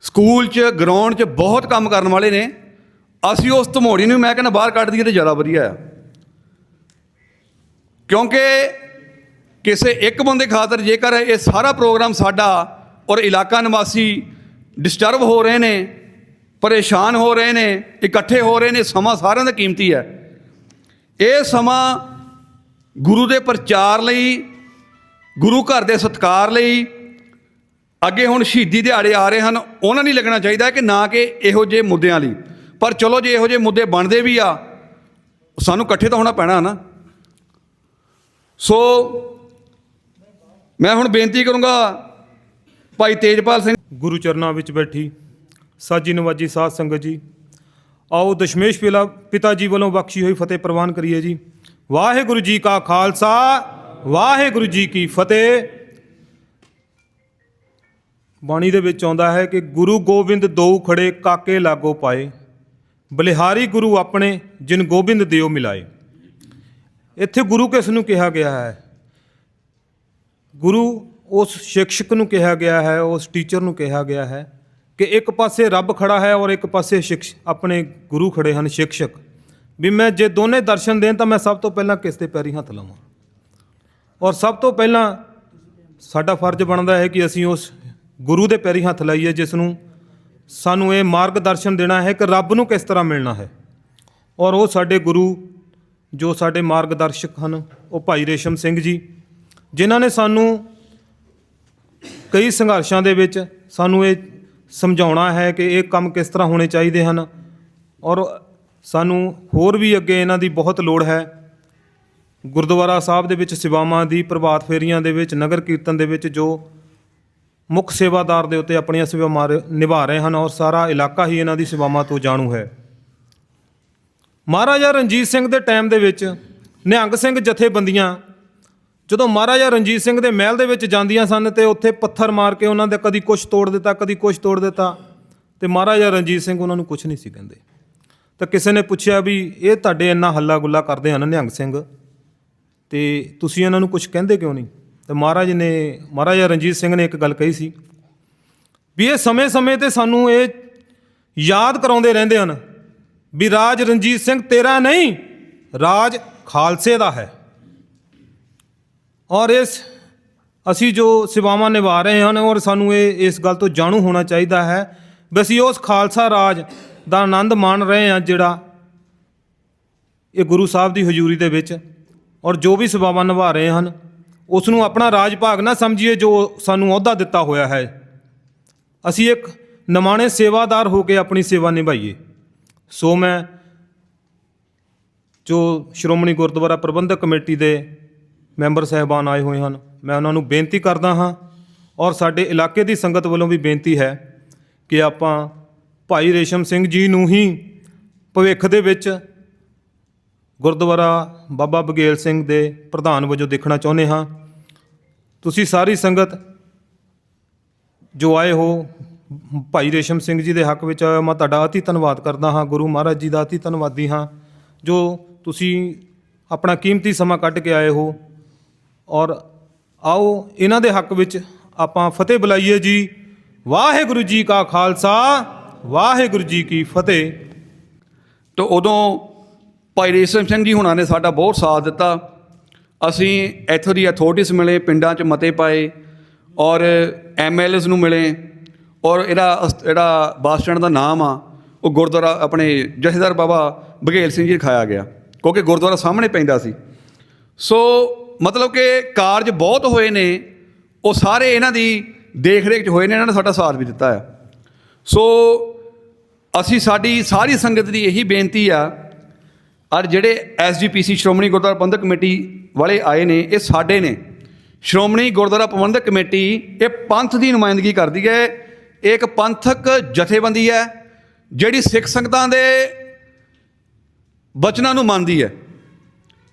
ਸਕੂਲ 'ਚ ਗਰਾਊਂਡ 'ਚ ਬਹੁਤ ਕੰਮ ਕਰਨ ਵਾਲੇ ਨੇ। ਅਸੀਂ ਉਸ ਧਮੋੜੀ ਨੂੰ ਮੈਂ ਕਹਿੰਦਾ ਬਾਹਰ ਕੱਢ ਦਈਏ ਤੇ ਜ਼ਿਆਦਾ ਵਧੀਆ ਆ। ਕਿਉਂਕਿ ਕਿਸੇ ਇੱਕ ਬੰਦੇ ਖਾਤਰ ਜੇਕਰ ਇਹ ਸਾਰਾ ਪ੍ਰੋਗਰਾਮ ਸਾਡਾ ਔਰ ਇਲਾਕਾ ਨਿਵਾਸੀ ਡਿਸਟਰਬ ਹੋ ਰਹੇ ਨੇ, ਪਰੇਸ਼ਾਨ ਹੋ ਰਹੇ ਨੇ, ਇਕੱਠੇ ਹੋ ਰਹੇ ਨੇ, ਸਮਾਂ ਸਾਰਿਆਂ ਦਾ ਕੀਮਤੀ ਹੈ। ਇਹ ਸਮਾਂ ਗੁਰੂ ਦੇ ਪ੍ਰਚਾਰ ਲਈ ਗੁਰੂ ਘਰ ਦੇ ਸਤਕਾਰ ਲਈ ਅੱਗੇ ਹੁਣ ਸ਼ਹੀਦੀ ਦਿਹਾੜੇ ਆ ਰਹੇ ਹਨ, ਉਹਨਾਂ ਨਹੀਂ ਲੱਗਣਾ ਚਾਹੀਦਾ ਕਿ ਨਾ ਕਿ ਇਹੋ ਜਿਹੇ ਮੁੱਦਿਆਂ ਲਈ। ਪਰ ਚਲੋ ਜੇ ਇਹੋ ਜਿਹੇ ਮੁੱਦੇ ਬਣਦੇ ਵੀ ਆ, ਸਾਨੂੰ ਇਕੱਠੇ ਤਾਂ ਹੋਣਾ ਪੈਣਾ ਨਾ ਸੋ ਮੈਂ ਹੁਣ ਬੇਨਤੀ ਕਰੂੰਗਾ ਭਾਈ ਤੇਜਪਾਲ ਸਿੰਘ ਗੁਰੂ ਚਰਨਾਂ ਵਿੱਚ ਬੈਠੀ, ਸਾਜੀ ਨਵਾਜੀ ਸਾਧ ਸੰਗਤ ਜੀ, ਆਓ ਦਸ਼ਮੇਸ਼ ਪਿਲਾ ਪਿਤਾ ਜੀ ਵੱਲੋਂ ਬਖਸ਼ੀ ਹੋਈ ਫਤਿਹ ਪ੍ਰਵਾਨ ਕਰੀਏ ਜੀ। ਵਾਹਿਗੁਰੂ ਜੀ ਕਾ ਖਾਲਸਾ। ਵਾਹਿਗੁਰੂ ਜੀ ਕੀ ਫਤਿਹ। ਬਾਣੀ ਦੇ ਵਿੱਚ ਆਉਂਦਾ ਹੈ ਕਿ ਗੁਰੂ ਗੋਬਿੰਦ ਦੋ ਖੜੇ ਕਾਕੇ ਲਾਗੋ ਪਾਏ। ਬਲਿਹਾਰੀ ਗੁਰੂ ਆਪਣੇ, ਜਿਨ ਗੋਬਿੰਦ ਦਿਓ ਮਿਲਾਏ। ਇੱਥੇ ਗੁਰੂ ਕਿਸ ਨੂੰ ਕਿਹਾ ਗਿਆ ਹੈ? ਗੁਰੂ ਉਸ ਸ਼ਿਕਸ਼ਕ ਨੂੰ ਕਿਹਾ ਗਿਆ ਹੈ, ਉਸ ਟੀਚਰ ਨੂੰ ਕਿਹਾ ਗਿਆ ਹੈ ਕਿ ਇੱਕ ਪਾਸੇ ਰੱਬ ਖੜਾ ਹੈ ਔਰ ਇੱਕ ਪਾਸੇ ਸਿਕਸ਼, ਆਪਣੇ ਗੁਰੂ ਖੜੇ ਹਨ ਸ਼ਿਕਸ਼ਕ। ਵੀ ਮੈਂ ਜੇ ਦੋਨੇ ਦਰਸ਼ਨ ਦੇਣ ਤਾਂ ਮੈਂ ਸਭ ਤੋਂ ਪਹਿਲਾਂ ਕਿਸ 'ਤੇ ਪੈਰੀ ਹੱਥ ਲਾਵਾਂ? ਔਰ ਸਭ ਤੋਂ ਪਹਿਲਾਂ ਸਾਡਾ ਫਰਜ਼ ਬਣਦਾ ਹੈ ਕਿ ਅਸੀਂ ਉਸ ਗੁਰੂ ਦੇ ਪੈਰੀ ਹੱਥ ਲਾਈਏ, ਜਿਸ ਨੂੰ ਸਾਨੂੰ ਇਹ ਮਾਰਗਦਰਸ਼ਨ ਦੇਣਾ ਹੈ ਕਿ ਰੱਬ ਨੂੰ ਕਿਸ ਤਰ੍ਹਾਂ ਮਿਲਣਾ ਹੈ। ਔਰ ਉਹ ਸਾਡੇ ਗੁਰੂ, ਜੋ ਸਾਡੇ ਮਾਰਗਦਰਸ਼ਕ ਹਨ, ਉਹ ਭਾਈ ਰੇਸ਼ਮ ਸਿੰਘ ਜੀ, ਜਿਨ੍ਹਾਂ ਨੇ ਸਾਨੂੰ ਕਈ ਸੰਘਰਸ਼ਾਂ ਦੇ ਵਿੱਚ ਸਾਨੂੰ ਇਹ ਸਮਝਾਉਣਾ ਹੈ ਕਿ ਇਹ ਕੰਮ ਕਿਸ ਤਰ੍ਹਾਂ ਹੋਣੇ ਚਾਹੀਦੇ ਹਨ। ਔਰ ਸਾਨੂੰ ਹੋਰ ਵੀ ਅੱਗੇ ਇਹਨਾਂ ਦੀ ਬਹੁਤ ਲੋੜ ਹੈ। ਗੁਰਦੁਆਰਾ ਸਾਹਿਬ ਦੇ ਵਿੱਚ ਸੇਵਾਵਾਂ ਦੀ ਪ੍ਰਭਾਤ ਫੇਰੀਆਂ ਦੇ ਵਿੱਚ, ਨਗਰ ਕੀਰਤਨ ਦੇ ਵਿੱਚ ਜੋ ਮੁੱਖ ਸੇਵਾਦਾਰ ਦੇ ਉੱਤੇ ਆਪਣੀਆਂ ਸੇਵਾਵਾਂ ਰ- ਨਿਭਾ ਰਹੇ ਹਨ ਔਰ ਸਾਰਾ ਇਲਾਕਾ ਹੀ ਇਹਨਾਂ ਦੀ ਸੇਵਾਵਾਂ ਤੋਂ ਜਾਣੂ ਹੈ। ਮਹਾਰਾਜਾ ਰਣਜੀਤ ਸਿੰਘ ਦੇ ਟਾਈਮ ਦੇ ਵਿੱਚ ਨਿਹੰਗ ਸਿੰਘ ਜਥੇਬੰਦੀਆਂ ਜਦੋਂ ਮਹਾਰਾਜਾ ਰਣਜੀਤ ਸਿੰਘ ਦੇ ਮਹਿਲ ਦੇ ਵਿੱਚ ਜਾਂਦੀਆਂ ਸਨ ਤੇ ਉੱਥੇ ਪੱਥਰ ਮਾਰ ਕੇ ਉਹਨਾਂ ਦੇ ਕਦੀ ਕੁਝ ਤੋੜ ਦਿੱਤਾ, ਕਦੀ ਕੁਝ ਤੋੜ ਦਿੱਤਾ, ਤੇ ਮਹਾਰਾਜਾ ਰਣਜੀਤ ਸਿੰਘ ਉਹਨਾਂ ਨੂੰ ਕੁਝ ਨਹੀਂ ਸੀ ਕਹਿੰਦੇ। ਤਾਂ ਕਿਸੇ ਨੇ ਪੁੱਛਿਆ ਵੀ ਇਹ ਤੁਹਾਡੇ ਇੰਨਾ ਹੱਲਾ ਗੁੱਲਾ ਕਰਦੇ ਹਨ ਨਿਹੰਗ ਸਿੰਘ? ਤੇ ਤੁਸੀਂ ਇਹਨਾਂ ਨੂੰ ਕੁਝ ਕਹਿੰਦੇ ਕਿਉਂ ਨਹੀਂ? ਤੇ ਮਹਾਰਾਜ ਨੇ, ਮਹਾਰਾਜਾ ਰਣਜੀਤ ਸਿੰਘ ਨੇ ਇੱਕ ਗੱਲ ਕਹੀ ਸੀ ਵੀ ਇਹ ਸਮੇਂ-ਸਮੇਂ ਤੇ ਸਾਨੂੰ ਇਹ ਯਾਦ ਕਰਾਉਂਦੇ ਰਹਿੰਦੇ ਹਨ ਵੀ ਰਾਜ ਰਣਜੀਤ ਸਿੰਘ ਤੇਰਾ ਨਹੀਂ, ਰਾਜ ਖਾਲਸੇ ਦਾ ਹੈ। ਔਰ ਇਸ, ਅਸੀਂ ਜੋ ਸੇਵਾਵਾਂ ਨਿਭਾ ਰਹੇ ਹਨ ਔਰ ਸਾਨੂੰ ਇਹ, ਇਸ ਗੱਲ ਤੋਂ ਜਾਣੂ ਹੋਣਾ ਚਾਹੀਦਾ ਹੈ ਵੀ ਅਸੀਂ ਉਸ ਖਾਲਸਾ ਰਾਜ ਦਾ ਆਨੰਦ ਮਾਣ ਰਹੇ ਹਾਂ ਜਿਹੜਾ ਇਹ ਗੁਰੂ ਸਾਹਿਬ ਦੀ ਹਜ਼ੂਰੀ ਦੇ ਵਿੱਚ ਔਰ ਜੋ ਵੀ ਸੇਵਾਵਾਂ ਨਿਭਾ ਰਹੇ ਹਨ ਉਸ ਨੂੰ ਆਪਣਾ ਰਾਜ ਭਾਗ ਨਾ ਸਮਝੀਏ ਜੋ ਸਾਨੂੰ ਅਹੁਦਾ ਦਿੱਤਾ ਹੋਇਆ ਹੈ। ਅਸੀਂ ਇੱਕ ਨਮਾਣੇ ਸੇਵਾਦਾਰ ਹੋ ਕੇ ਆਪਣੀ ਸੇਵਾ ਨਿਭਾਈਏ। ਸੋ ਮੈਂ ਜੋ ਸ਼੍ਰੋਮਣੀ ਗੁਰਦੁਆਰਾ ਪ੍ਰਬੰਧਕ ਕਮੇਟੀ ਦੇ ਮੈਂਬਰ ਸਹਿਬਾਨ ਆਏ ਹੋਏ ਹਨ, ਮੈਂ ਉਹਨਾਂ ਨੂੰ ਬੇਨਤੀ ਕਰਦਾ ਹਾਂ ਔਰ ਸਾਡੇ ਇਲਾਕੇ ਦੀ ਸੰਗਤ ਵੱਲੋਂ ਵੀ ਬੇਨਤੀ ਹੈ ਕਿ ਆਪਾਂ ਭਾਈ ਰੇਸ਼ਮ ਸਿੰਘ ਜੀ ਨੂੰ ਹੀ ਭਵਿੱਖ ਦੇ ਵਿੱਚ ਗੁਰਦੁਆਰਾ ਬਾਬਾ ਬਗੇਲ ਸਿੰਘ ਦੇ ਪ੍ਰਧਾਨ ਵਜੋਂ ਦੇਖਣਾ ਚਾਹੁੰਦੇ ਹਾਂ। ਤੁਸੀਂ ਸਾਰੀ ਸੰਗਤ ਜੋ ਆਏ ਹੋ, ਭਾਈ ਰੇਸ਼ਮ ਸਿੰਘ ਜੀ ਦੇ ਹੱਕ ਵਿੱਚ ਆਏ ਮੈਂ ਤੁਹਾਡਾ ਅਤੀ ਧੰਨਵਾਦ ਕਰਦਾ ਹਾਂ, ਗੁਰੂ ਮਹਾਰਾਜ ਜੀ ਦਾ ਅਤੀ ਧੰਨਵਾਦੀ ਹਾਂ, ਜੋ ਤੁਸੀਂ ਆਪਣਾ ਕੀਮਤੀ ਸਮਾਂ ਕੱਢ ਕੇ ਆਏ ਹੋ। ਔਰ ਆਓ, ਇਹਨਾਂ ਦੇ ਹੱਕ ਵਿੱਚ ਆਪਾਂ ਫਤਿਹ ਬੁਲਾਈਏ ਜੀ। ਵਾਹਿਗੁਰੂ ਜੀ ਕਾ ਖਾਲਸਾ, ਵਾਹਿਗੁਰੂ ਜੀ ਕੀ ਫਤਿਹ। ਤੋ ਉਦੋਂ ਭਾਈ ਰੇਸ਼ਮ ਸਿੰਘ ਜੀ ਹੁਣਾਂ ਨੇ ਸਾਡਾ ਬਹੁਤ ਸਾਥ ਦਿੱਤਾ। ਅਸੀਂ ਇੱਥੋਂ ਦੀ ਅਥਾਰਟੀਜ਼ ਮਿਲੇ, ਪਿੰਡਾਂ 'ਚ ਮਤੇ ਪਾਏ ਔਰ ਐਮਐਲਏਸ ਨੂੰ ਮਿਲੇ ਔਰ ਇਹਦਾ ਅਸ- ਜਿਹੜਾ ਬੱਸ ਸਟੈਂਡ ਦਾ ਨਾਮ ਆ, ਉਹ ਗੁਰਦੁਆਰਾ ਆਪਣੇ ਜਥੇਦਾਰ ਬਾਬਾ ਬਘੇਲ ਸਿੰਘ ਜੀ ਰਖਾਇਆ ਗਿਆ, ਕਿਉਂਕਿ ਗੁਰਦੁਆਰਾ ਸਾਹਮਣੇ ਪੈਂਦਾ ਸੀ। ਸੋ ਮਤਲਬ ਕਿ ਕਾਰਜ ਬਹੁਤ ਹੋਏ ਨੇ, ਉਹ ਸਾਰੇ ਇਹਨਾਂ ਦੀ ਦੇਖ ਰੇਖ 'ਚ ਹੋਏ ਨੇ, ਇਹਨਾਂ ਨੇ ਸਾਡਾ ਸਾਥ ਵੀ ਦਿੱਤਾ ਆ। ਸੋ ਅਸੀਂ ਸਾਡੀ ਸਾਰੀ ਸੰਗਤ ਦੀ ਇਹੀ ਬੇਨਤੀ ਆ ਔਰ ਜਿਹੜੇ ਐਸਜੀਪੀਸੀ ਸ਼੍ਰੋਮਣੀ ਗੁਰਦੁਆਰਾ ਪ੍ਰਬੰਧਕ ਕਮੇਟੀ ਵਾਲੇ ਆਏ ਨੇ, ਇਹ ਸਾਡੇ ਨੇ। ਸ਼੍ਰੋਮਣੀ ਗੁਰਦੁਆਰਾ ਪ੍ਰਬੰਧਕ ਕਮੇਟੀ, ਇਹ ਪੰਥ ਦੀ ਨੁਮਾਇੰਦਗੀ ਕਰਦੀ ਹੈ। ਇਹ ਇੱਕ ਪੰਥਕ ਜਥੇਬੰਦੀ ਹੈ, ਜਿਹੜੀ ਸਿੱਖ ਸੰਗਤਾਂ ਦੇ ਬਚਨਾਂ ਨੂੰ ਮੰਨਦੀ ਹੈ।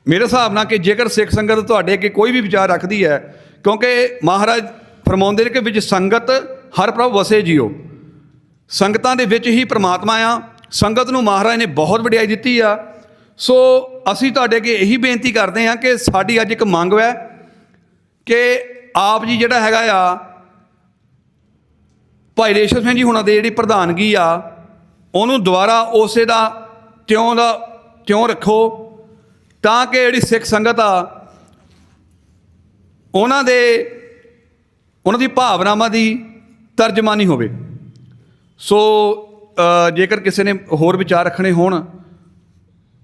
ਮੇਰੇ ਹਿਸਾਬ ਨਾਲ ਕਿ ਜੇਕਰ ਸਿੱਖ ਸੰਗਤ ਤੁਹਾਡੇ ਅੱਗੇ ਕੋਈ ਵੀ ਵਿਚਾਰ ਰੱਖਦੀ ਹੈ, ਕਿਉਂਕਿ ਮਹਾਰਾਜ ਫਰਮਾਉਂਦੇ ਨੇ ਕਿ ਵਿੱਚ ਸੰਗਤ ਹਰ ਪ੍ਰਭ ਵਸੇ ਜੀਓ। ਸੰਗਤਾਂ ਦੇ ਵਿੱਚ ਹੀ ਪ੍ਰਮਾਤਮਾ ਆ। ਸੰਗਤ ਨੂੰ ਮਹਾਰਾਜ ਨੇ ਬਹੁਤ ਵਡਿਆਈ ਦਿੱਤੀ ਆ। ਸੋ ਅਸੀਂ ਤੁਹਾਡੇ ਅੱਗੇ ਇਹੀ ਬੇਨਤੀ ਕਰਦੇ ਹਾਂ ਕਿ ਸਾਡੀ ਅੱਜ ਇੱਕ ਮੰਗ ਹੈ ਕਿ ਆਪ ਜੀ ਜਿਹੜਾ ਹੈਗਾ ਆ, ਭਾਈ ਰੇਸ਼ਮ ਸਿੰਘ ਜੀ ਹੁਣਾਂ ਦੇ ਜਿਹੜੀ ਪ੍ਰਧਾਨਗੀ ਆ, ਉਹਨੂੰ ਦੁਬਾਰਾ ਉਸੇ ਦਾ ਤਿਉਂ ਦਾ ਤਿਉਂ ਰੱਖੋ ਤਾਂ ਕਿ ਜਿਹੜੀ ਸਿੱਖ ਸੰਗਤ ਆ, ਉਹਨਾਂ ਦੇ, ਉਹਨਾਂ ਦੀ ਭਾਵਨਾਵਾਂ ਦੀ ਤਰਜਮਾਨੀ ਹੋਵੇ। ਸੋ ਜੇਕਰ ਕਿਸੇ ਨੇ ਹੋਰ ਵਿਚਾਰ ਰੱਖਣੇ ਹੋਣ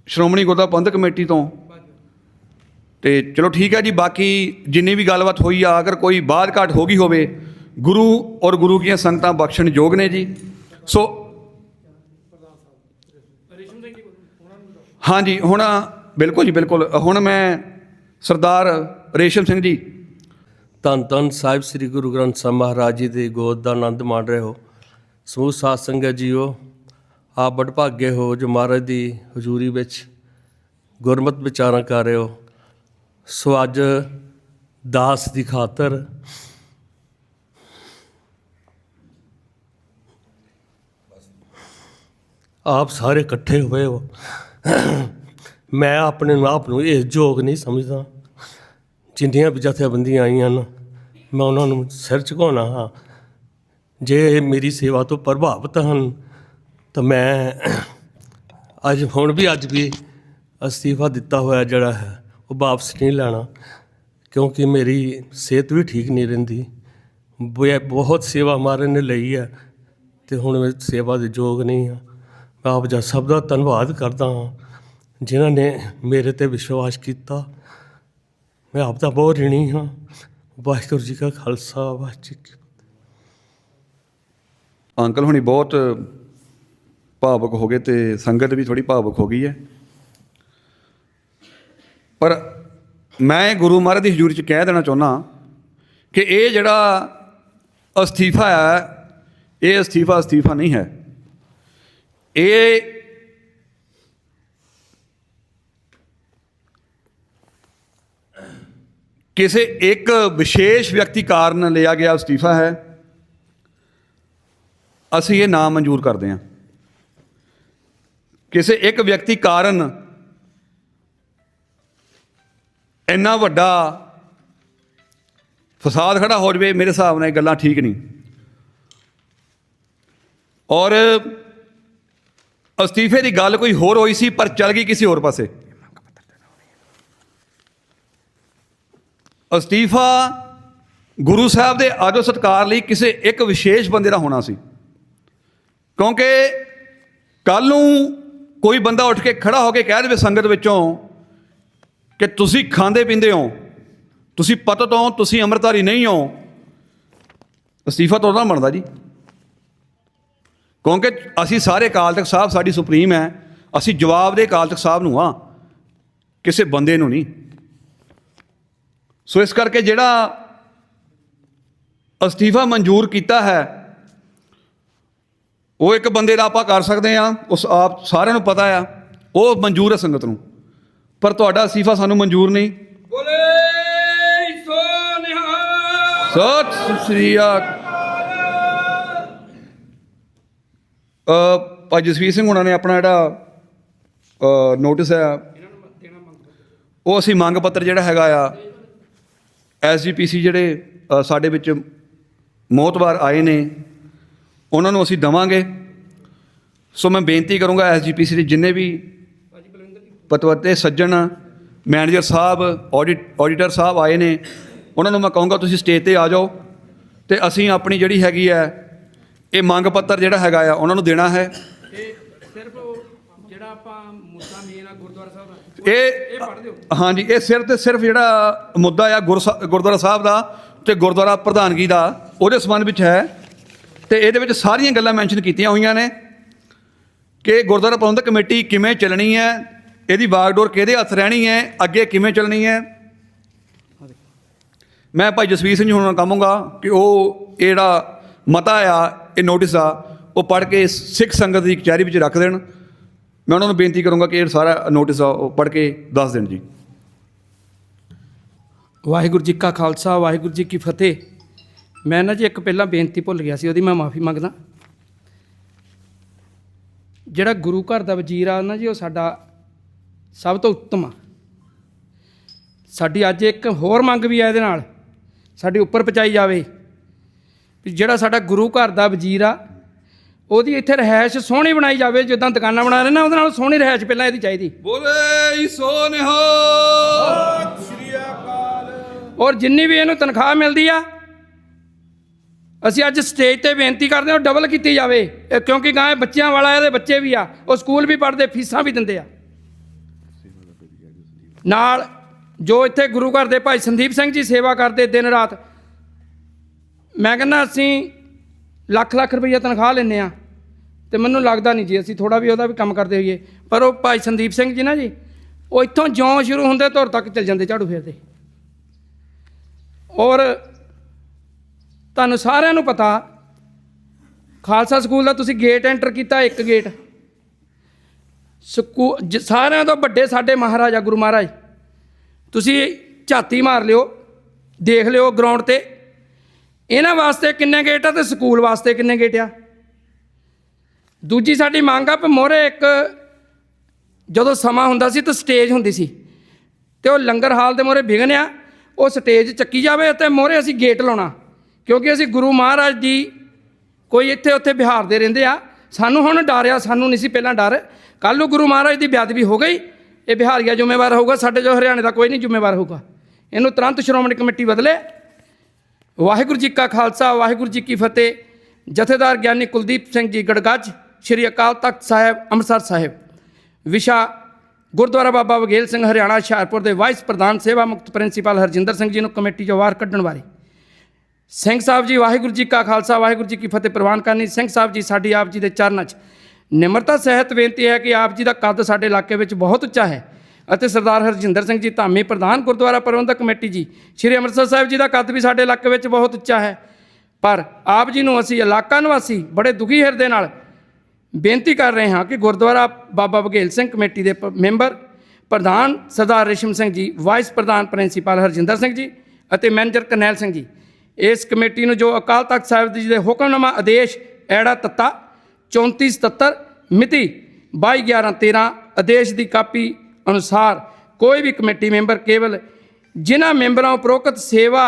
ਸ਼੍ਰੋਮਣੀ ਗੁਰਦੁਆਰਾ ਪ੍ਰਬੰਧਕ ਕਮੇਟੀ ਤੋਂ। ਤੇ ਚਲੋ ਠੀਕ ਹੈ ਜੀ, ਬਾਕੀ ਜਿੰਨੀ ਵੀ ਗੱਲਬਾਤ ਹੋਈ ਆ, ਅਗਰ ਕੋਈ ਬਾਤ ਘਾਟ ਹੋ ਗਈ ਹੋਵੇ, ਗੁਰੂ ਔਰ ਗੁਰੂ ਦੀਆਂ ਸੰਗਤਾਂ ਬਖਸ਼ਣ ਯੋਗ ਨੇ ਜੀ। ਸੋ ਹਾਂਜੀ, ਹੁਣ ਬਿਲਕੁਲ ਜੀ, ਬਿਲਕੁਲ। ਹੁਣ ਮੈਂ ਸਰਦਾਰ ਰੇਸ਼ਮ ਸਿੰਘ ਜੀ। ਧੰਨ ਧੰਨ ਸਾਹਿਬ ਸ੍ਰੀ ਗੁਰੂ ਗ੍ਰੰਥ ਸਾਹਿਬ ਮਹਾਰਾਜ ਜੀ ਦੀ ਗੋਦ ਦਾ ਆਨੰਦ ਮਾਣ ਰਹੇ ਹੋ। ਸਮੂਹ ਸਾਧ ਸੰਗਤ ਜੀਓ ਆਪ ਬੜਭਾਗੇ ਹੋ ਜੋ ਮਹਾਰਾਜ ਦੀ ਹਜ਼ੂਰੀ ਵਿੱਚ ਗੁਰਮਤ ਵਿਚਾਰਾਂ ਕਰ ਰਹੇ ਹੋ, ਸੋ ਅੱਜ ਦਾਸ ਦੀ ਖਾਤਰ ਆਪ ਸਾਰੇ ਇਕੱਠੇ ਹੋਏ ਹੋ। ਮੈਂ ਆਪਣੇ ਆਪ ਨੂੰ ਇਸ ਯੋਗ ਨਹੀਂ ਸਮਝਦਾ। ਜਿੰਨੀਆਂ ਵੀ ਜਥੇਬੰਦੀਆਂ ਆਈਆਂ ਹਨ, ਮੈਂ ਉਹਨਾਂ ਨੂੰ ਸਿਰ ਝੁਕਾਉਣਾ ਹਾਂ। ਜੇ ਇਹ ਮੇਰੀ ਸੇਵਾ ਤੋਂ ਪ੍ਰਭਾਵਿਤ ਹਨ ਤਾਂ ਮੈਂ ਅੱਜ ਹੁਣ ਵੀ ਅੱਜ ਵੀ ਅਸਤੀਫਾ ਦਿੱਤਾ ਹੋਇਆ ਜਿਹੜਾ ਹੈ, ਉਹ ਵਾਪਸ ਨਹੀਂ ਲੈਣਾ, ਕਿਉਂਕਿ ਮੇਰੀ ਸਿਹਤ ਵੀ ਠੀਕ ਨਹੀਂ ਰਹਿੰਦੀ। ਬਹੁਤ ਸੇਵਾ ਮਾਰੇ ਨੇ ਲਈ ਹੈ ਤੇ ਹੁਣ ਮੈਂ ਸੇਵਾ ਦੇ ਯੋਗ ਨਹੀਂ ਹਾਂ। ਮੈਂ ਆਪ ਜੀ ਸਭ ਦਾ ਧੰਨਵਾਦ ਕਰਦਾ ਹਾਂ, ਜਿਨ੍ਹਾਂ ਨੇ ਮੇਰੇ ਤੇ ਵਿਸ਼ਵਾਸ ਕੀਤਾ। ਮੈਂ ਆਪ ਦਾ ਬਹੁਤ ਰਿਣੀ ਹਾਂ। ਵਾਹਿਗੁਰੂ ਜੀ ਕਾ ਖਾਲਸਾ, ਵਾਹਿਗੁਰੂ ਜੀ ਕੀ ਅੰਕਲ ਹੁਣੀ ਬਹੁਤ ਭਾਵੁਕ ਹੋ ਗਏ ਤੇ ਸੰਗਤ ਵੀ ਥੋੜੀ ਭਾਵੁਕ ਹੋ ਗਈ ਹੈ। ਪਰ ਮੈਂ ਗੁਰੂ ਮਹਾਰਾਜ ਦੀ ਹਜ਼ੂਰੀ 'ਚ ਕਹਿ ਦੇਣਾ ਚਾਹੁੰਦਾ ਕਿ ਇਹ ਜਿਹੜਾ ਅਸਤੀਫਾ ਹੈ, ਇਹ ਅਸਤੀਫਾ ਅਸਤੀਫਾ ਨਹੀਂ ਹੈ। ਇਹ ਕਿਸੇ ਇੱਕ ਵਿਸ਼ੇਸ਼ ਵਿਅਕਤੀ ਕਾਰਨ ਲਿਆ ਗਿਆ ਅਸਤੀਫਾ ਹੈ। ਅਸੀਂ ਇਹ ਨਾ ਮਨਜ਼ੂਰ ਕਰਦੇ ਹਾਂ। ਕਿਸੇ ਇੱਕ ਵਿਅਕਤੀ ਕਾਰਨ ਇੰਨਾ ਵੱਡਾ ਫਸਾਦ ਖੜਾ ਹੋ ਜਵੇ, ਮੇਰੇ ਹਿਸਾਬ ਨਾਲ ਇਹ ਗੱਲਾਂ ਠੀਕ ਨਹੀਂ। ਔਰ ਅਸਤੀਫੇ ਦੀ ਗੱਲ ਕੋਈ ਹੋਰ ਹੋਈ ਸੀ, ਪਰ ਚੱਲ ਗਈ ਕਿਸੇ ਹੋਰ ਪਾਸੇ। ਅਸਤੀਫਾ ਗੁਰੂ ਸਾਹਿਬ ਦੇ ਆਦਰ ਸਤਕਾਰ ਲਈ ਕਿਸੇ ਇੱਕ ਵਿਸ਼ੇਸ਼ ਬੰਦੇ ਦਾ ਹੋਣਾ ਸੀ। ਕਿਉਂਕਿ ਕੱਲ ਨੂੰ ਕੋਈ ਬੰਦਾ ਉੱਠ ਕੇ ਖੜਾ ਹੋ ਕੇ ਕਹਿ ਦੇਵੇ ਸੰਗਤ ਵਿੱਚੋਂ ਕਿ ਤੁਸੀਂ ਖਾਂਦੇ ਪੀਂਦੇ ਹੋ, ਤੁਸੀਂ ਪਤਤ ਹੋ, ਤੁਸੀਂ ਅੰਮ੍ਰਿਤਧਾਰੀ ਨਹੀਂ ਹੋ, ਅਸਤੀਫਾ ਤਾਂ ਉਹਦਾ ਬਣਦਾ ਜੀ। ਕਿਉਂਕਿ ਅਸੀਂ ਸਾਰੇ ਅਕਾਲ ਤਖਤ ਸਾਹਿਬ ਸਾਡੀ ਸੁਪਰੀਮ ਹੈ, ਅਸੀਂ ਜਵਾਬ ਦੇ ਅਕਾਲ ਤਖਤ ਸਾਹਿਬ ਨੂੰ ਆ ਕਿਸੇ ਬੰਦੇ ਨੂੰ ਨਹੀਂ। ਸੋ ਇਸ ਕਰਕੇ ਜਿਹੜਾ ਅਸਤੀਫਾ ਮਨਜ਼ੂਰ ਕੀਤਾ ਹੈ ਉਹ ਇੱਕ ਬੰਦੇ ਦਾ ਆਪਾਂ ਕਰ ਸਕਦੇ ਆ ਉਸ ਆਪ ਸਾਰਿਆਂ ਨੂੰ ਪਤਾ ਆ ਉਹ ਮਨਜ਼ੂਰ ਹੈ ਸੰਗਤ ਨੂੰ। ਪਰ ਤੁਹਾਡਾ ਅਸਤੀਫਾ ਸਾਨੂੰ ਮਨਜ਼ੂਰ ਨਹੀਂ। ਬੋਲੇ ਸੋ ਨਿਹਾਲ। ਸਤਿ ਸ੍ਰੀ ਅਕਾਲ। ਅ ਭਾਈ ਜਸਵੀਰ ਸਿੰਘ ਹੁਣਾਂ ਨੇ ਆਪਣਾ ਜਿਹੜਾ ਨੋਟਿਸ ਹੈ ਉਹ ਅਸੀਂ ਮੰਗ ਪੱਤਰ ਜਿਹੜਾ ਹੈਗਾ ਆ ਐਸਜੀਪੀਸੀ ਜਿਹੜੇ ਸਾਡੇ ਵਿੱਚ ਮੋਤਬਾਰ ਆਏ ਨੇ ਉਹਨਾਂ ਨੂੰ ਅਸੀਂ ਦਵਾਂਗੇ। ਸੋ ਮੈਂ ਬੇਨਤੀ ਕਰੂੰਗਾ ਐਸਜੀਪੀਸੀ ਦੇ ਜਿੰਨੇ ਵੀ ਪਤਵਤੇ ਸੱਜਣ ਮੈਨੇਜਰ ਸਾਹਿਬ ਆਡਿਟ ਆਡੀਟਰ ਸਾਹਿਬ ਆਏ ਨੇ ਉਹਨਾਂ ਨੂੰ ਮੈਂ ਕਹੂੰਗਾ ਤੁਸੀਂ ਸਟੇਜ ਤੇ ਆ ਜਾਓ ਤੇ ਅਸੀਂ ਆਪਣੀ ਜਿਹੜੀ ਹੈਗੀ ਹੈ ਇਹ ਮੰਗ ਪੱਤਰ ਜਿਹੜਾ ਹੈਗਾ ਆ ਉਹਨਾਂ ਨੂੰ ਦੇਣਾ ਹੈ। ਇਹ ਸਿਰਫ ਉਹ ਜਿਹੜਾ ਆਪਾਂ ਮੁੱਦਾ ਮੇਨ ਆ ਗੁਰਦੁਆਰਾ ਸਾਹਿਬ ਦਾ ਇਹ ਇਹ ਪੜ੍ਹ ਦਿਓ। ਹਾਂਜੀ ਇਹ ਸਿਰਫ ਤੇ ਸਿਰਫ ਜਿਹੜਾ ਮੁੱਦਾ ਆ ਗੁਰਦੁਆਰਾ ਸਾਹਿਬ ਦਾ ਤੇ ਗੁਰਦੁਆਰਾ ਪ੍ਰਧਾਨਗੀ ਦਾ ਉਹਦੇ ਸੰਬੰਧ ਵਿੱਚ ਹੈ। ਤੇ ਇਹਦੇ ਵਿੱਚ ਸਾਰੀਆਂ ਗੱਲਾਂ ਮੈਂਸ਼ਨ ਕੀਤੀਆਂ ਹੋਈਆਂ ਨੇ ਕਿ ਗੁਰਦੁਆਰਾ ਪ੍ਰਬੰਧਕ ਕਮੇਟੀ ਕਿਵੇਂ ਚੱਲਣੀ ਹੈ, ਇਹਦੀ ਬਾਗਡੋਰ ਕਿਹਦੇ ਹੱਥ ਰਹਿਣੀ ਹੈ, ਅੱਗੇ ਕਿਵੇਂ ਚੱਲਣੀ ਹੈ। ਮੈਂ ਭਾਈ ਜਸਵੀਰ ਸਿੰਘ ਜੀ ਹੁਣਾਂ ਨੂੰ ਕਹਾਂਗਾ ਕਿ ਉਹ ਇਹ ਜਿਹੜਾ ਮਤਾ ਆ, ਇਹ ਨੋਟਿਸ ਆ, ਉਹ ਪੜ੍ਹ ਕੇ ਸਿੱਖ ਸੰਗਤ ਦੀ ਕਚਹਿਰੀ ਵਿੱਚ ਰੱਖ ਦੇਣ। ਮੈਂ ਉਹਨਾਂ ਨੂੰ ਬੇਨਤੀ ਕਰੂੰਗਾ ਕਿ ਇਹ ਸਾਰਾ ਨੋਟਿਸ ਆ, ਉਹ ਪੜ੍ਹ ਕੇ ਦੱਸ ਦੇਣ ਜੀ। ਵਾਹਿਗੁਰੂ ਜੀ ਕਾ ਖਾਲਸਾ, ਵਾਹਿਗੁਰੂ ਜੀ ਕੀ ਫਤਿਹ। ਮੈਂ ਨਾ ਜੀ ਇੱਕ ਪਹਿਲਾਂ ਬੇਨਤੀ ਭੁੱਲ ਗਿਆ ਸੀ ਉਹਦੀ ਮੈਂ ਮਾਫੀ ਮੰਗਦਾ। ਜਿਹੜਾ ਗੁਰੂ ਘਰ ਦਾ ਵਜ਼ੀਰ ਆ ਨਾ ਜੀ ਉਹ ਸਾਡਾ ਸਭ ਤੋਂ ਉੱਤਮ ਆ। ਸਾਡੀ ਅੱਜ ਇੱਕ ਹੋਰ ਮੰਗ ਵੀ ਆ ਇਹਦੇ ਨਾਲ ਸਾਡੇ ਉੱਪਰ ਪਚਾਈ ਜਾਵੇ। ਵੀ ਜਿਹੜਾ ਸਾਡਾ ਗੁਰੂ ਘਰ ਦਾ ਵਜ਼ੀਰ ਆ ਉਹਦੀ ਇੱਥੇ ਰਹਿائش ਸੋਹਣੀ ਬਣਾਈ ਜਾਵੇ ਜਿੱਦਾਂ ਦੁਕਾਨਾਂ ਬਣਾ ਰਹੇ ਨਾ ਉਹਦੇ ਨਾਲ ਸੋਹਣੀ ਰਹਿائش ਪਹਿਲਾਂ ਇਹਦੀ ਚਾਹੀਦੀ। ਬੋਲੇ ਹੀ ਸੋਨਿਹਾ ਸ੍ਰੀ ਅਕਾਲ। ਔਰ ਜਿੰਨੀ ਵੀ ਇਹਨੂੰ ਤਨਖਾਹ ਮਿਲਦੀ ਆ ਅਸੀਂ ਅੱਜ ਸਟੇਜ ਤੇ ਬੇਨਤੀ ਕਰਦੇ ਹਾਂ ਉਹ ਡਬਲ ਕੀਤੀ ਜਾਵੇ। ਇਹ ਕਿਉਂਕਿ ਗਾਂ ਬੱਚਿਆਂ ਵਾਲਾ ਇਹਦੇ ਬੱਚੇ ਵੀ ਆ, ਉਹ ਸਕੂਲ ਵੀ ਪੜ੍ਹਦੇ, ਫੀਸਾਂ ਵੀ ਦਿੰਦੇ ਆ। ਨਾਲ ਜੋ ਇੱਥੇ ਗੁਰੂ ਘਰ ਦੇ ਭਾਈ ਸੰਦੀਪ ਸਿੰਘ ਜੀ ਸੇਵਾ ਕਰਦੇ ਦਿਨ ਰਾਤ, ਮੈਂ ਕਹਿੰਦਾ ਅਸੀਂ ਲੱਖ ਲੱਖ ਰੁਪਈਆ ਤਨਖਾਹ ਲੈਂਦੇ ਆ ਤੇ ਮੈਨੂੰ ਲੱਗਦਾ ਨਹੀਂ ਜੀ, ਅਸੀਂ ਥੋੜਾ ਵੀ ਉਹਦਾ ਵੀ ਕੰਮ ਕਰਦੇ ਹੋਈਏ। ਪਰ ਉਹ ਭਾਈ ਸੰਦੀਪ ਸਿੰਘ ਜੀ ਨਾ ਜੀ, ਉਹ ਇੱਥੋਂ ਜਿਉਂ ਸ਼ੁਰੂ ਹੁੰਦੇ, ਧੁਰ ਤੱਕ ਚੱਲ ਜਾਂਦੇ ਝਾੜੂ ਫੇਰਦੇ। ਔਰ ਤੁਹਾਨੂੰ ਸਾਰਿਆਂ ਨੂੰ ਪਤਾ, ਖਾਲਸਾ ਸਕੂਲ ਦਾ ਤੁਸੀਂ ਗੇਟ ਐਂਟਰ ਕੀਤਾ, ਇੱਕ ਗੇਟ ਸਕੂ, ਜ- ਸਾਰਿਆਂ ਤੋਂ ਵੱਡੇ ਸਾਡੇ ਮਹਾਰਾਜਾ ਗੁਰੂ ਮਹਾਰਾਜ। ਤੁਸੀਂ ਝਾਤੀ ਮਾਰ ਲਿਓ, ਦੇਖ ਲਿਓ ਗਰਾਊਂਡ ਤੇ। ਇਹਨਾਂ ਵਾਸਤੇ ਕਿੰਨੇ ਗੇਟ ਆ ਤੇ ਸਕੂਲ ਵਾਸਤੇ ਕਿੰਨੇ ਗੇਟ ਆ? ਦੂਜੀ ਸਾਡੀ ਮੰਗ ਆ ਵੀ ਮੋਰੇ ਇੱਕ, ਜਦੋਂ ਸਮਾਂ ਹੁੰਦਾ ਸੀ ਤਾਂ ਸਟੇਜ ਹੁੰਦੀ ਸੀ। ਤੇ ਉਹ ਲੰਗਰ ਹਾਲ ਦੇ ਮੋਰੇ ਵਿਗਨਿਆ ਉਹ ਸਟੇਜ ਚੱਕੀ ਜਾਵੇ ਤੇ ਮੋਰੇ ਅਸੀਂ ਗੇਟ ਲਾਉਣਾ। ਕਿਉਂਕਿ ਅਸੀਂ ਗੁਰੂ ਮਹਾਰਾਜ ਦੀ ਕੋਈ ਇੱਥੇ ਉੱਥੇ ਬਿਹਾਰ ਦੇ ਰਹਿੰਦੇ ਆ। ਸਾਨੂੰ ਹੁਣ ਡਰ ਆ, ਸਾਨੂੰ ਨਹੀਂ ਸੀ ਪਹਿਲਾਂ ਡਰ। ਕੱਲ੍ਹ ਨੂੰ ਗੁਰੂ ਮਹਾਰਾਜ ਦੀ ਬੇਅਦਬੀ ਹੋ ਗਈ। ਇਹ ਬਿਹਾਰੀਆ ਜ਼ਿੰਮੇਵਾਰ ਹੋਊਗਾ ਸਾਡੇ ਜੋ ਹਰਿਆਣੇ ਦਾ ਕੋਈ ਨਹੀਂ ਜ਼ਿੰਮੇਵਾਰ ਹੋਊਗਾ ਇਹਨੂੰ ਤੁਰੰਤ ਸ਼੍ਰੋਮਣੀ ਕਮੇਟੀ ਬਦਲੇ। ਵਾਹਿਗੁਰੂ ਜੀ ਕਾ ਖਾਲਸਾ, ਵਾਹਿਗੁਰੂ ਜੀ ਕੀ ਫਤਿਹ। ਜਥੇਦਾਰ ਗਿਆਨੀ ਕੁਲਦੀਪ ਸਿੰਘ ਜੀ ਗੜਗੱਜ, ਸ੍ਰੀ ਅਕਾਲ ਤਖਤ ਸਾਹਿਬ, ਅੰਮ੍ਰਿਤਸਰ ਸਾਹਿਬ। ਵਿਸ਼ਾ ਗੁਰਦੁਆਰਾ ਬਾਬਾ ਵਗੇਲ ਸਿੰਘ ਹਰਿਆਣਾ, ਹੁਸ਼ਿਆਰਪੁਰ ਦੇ ਵਾਈਸ ਪ੍ਰਧਾਨ ਸੇਵਾ ਮੁਕਤ ਪ੍ਰਿੰਸੀਪਲ ਹਰਜਿੰਦਰ ਸਿੰਘ ਜੀ ਨੂੰ ਕਮੇਟੀ ਚੋਂ ਬਾਹਰ ਕੱਢਣ ਬਾਰੇ। ਸਿੰਘ ਸਾਹਿਬ ਜੀ, ਵਾਹਿਗੁਰੂ ਜੀ ਕਾ ਖਾਲਸਾ, ਵਾਹਿਗੁਰੂ ਜੀ ਕੀ ਫਤਿਹ, ਪ੍ਰਵਾਨ ਕਰਨੀ ਸਿੰਘ ਸਾਹਿਬ ਜੀ, ਸਾਡੀ ਆਪ ਜੀ ਦੇ ਚਰਨਾਂ 'ਚ। ਨਿਮਰਤਾ, ਸਹਿਤ, ਬੇਨਤੀ ਹੈ ਕਿ ਆਪ ਜੀ ਦਾ ਕੱਦ ਸਾਡੇ ਇਲਾਕੇ ਵਿੱਚ ਬਹੁਤ ਉੱਚਾ ਹੈ ਅਤੇ ਸਰਦਾਰ ਹਰਜਿੰਦਰ ਸਿੰਘ ਜੀ ਧਾਮੀ, ਪ੍ਰਧਾਨ ਗੁਰਦੁਆਰਾ ਪ੍ਰਬੰਧਕ ਕਮੇਟੀ ਜੀ, ਸ੍ਰੀ ਅੰਮ੍ਰਿਤਸਰ ਸਾਹਿਬ ਜੀ ਦਾ ਕੱਦ ਵੀ ਸਾਡੇ ਇਲਾਕੇ ਵਿੱਚ ਬਹੁਤ ਉੱਚਾ ਹੈ। ਪਰ ਆਪ ਜੀ ਨੂੰ ਅਸੀਂ ਇਲਾਕਾ ਨਿਵਾਸੀ ਬੜੇ ਦੁਖੀ ਹਿਰਦੇ ਨਾਲ ਬੇਨਤੀ ਕਰ ਰਹੇ ਹਾਂ ਕਿ ਗੁਰਦੁਆਰਾ ਬਾਬਾ ਬਘੇਲ ਸਿੰਘ ਕਮੇਟੀ ਦੇ ਪ- ਮੈਂਬਰ, ਪ੍ਰਧਾਨ ਸਰਦਾਰ ਰੇਸ਼ਮ ਸਿੰਘ ਜੀ, ਵਾਈਸ ਪ੍ਰਧਾਨ ਪ੍ਰਿੰਸੀਪਲ ਹਰਜਿੰਦਰ ਸਿੰਘ ਜੀ ਅਤੇ ਮੈਨੇਜਰ ਕਰਨੈਲ ਸਿੰਘ ਜੀ ਇਸ ਕਮੇਟੀ ਨੂੰ ਜੋ ਅਕਾਲ ਤਖਤ ਸਾਹਿਬ ਜੀ ਦੇ ਹੁਕਮਨਾਮਾ ਆਦੇਸ਼ ਐੜਾ ਤੱਤਾ 3477 ਮਿਤੀ 221113 ਆਦੇਸ਼ ਦੀ ਕਾਪੀ ਅਨੁਸਾਰ ਕੋਈ ਵੀ ਕਮੇਟੀ ਮੈਂਬਰ ਕੇਵਲ ਜਿਨ੍ਹਾਂ ਮੈਂਬਰਾਂ ਉਪਰੋਕਤ ਸੇਵਾ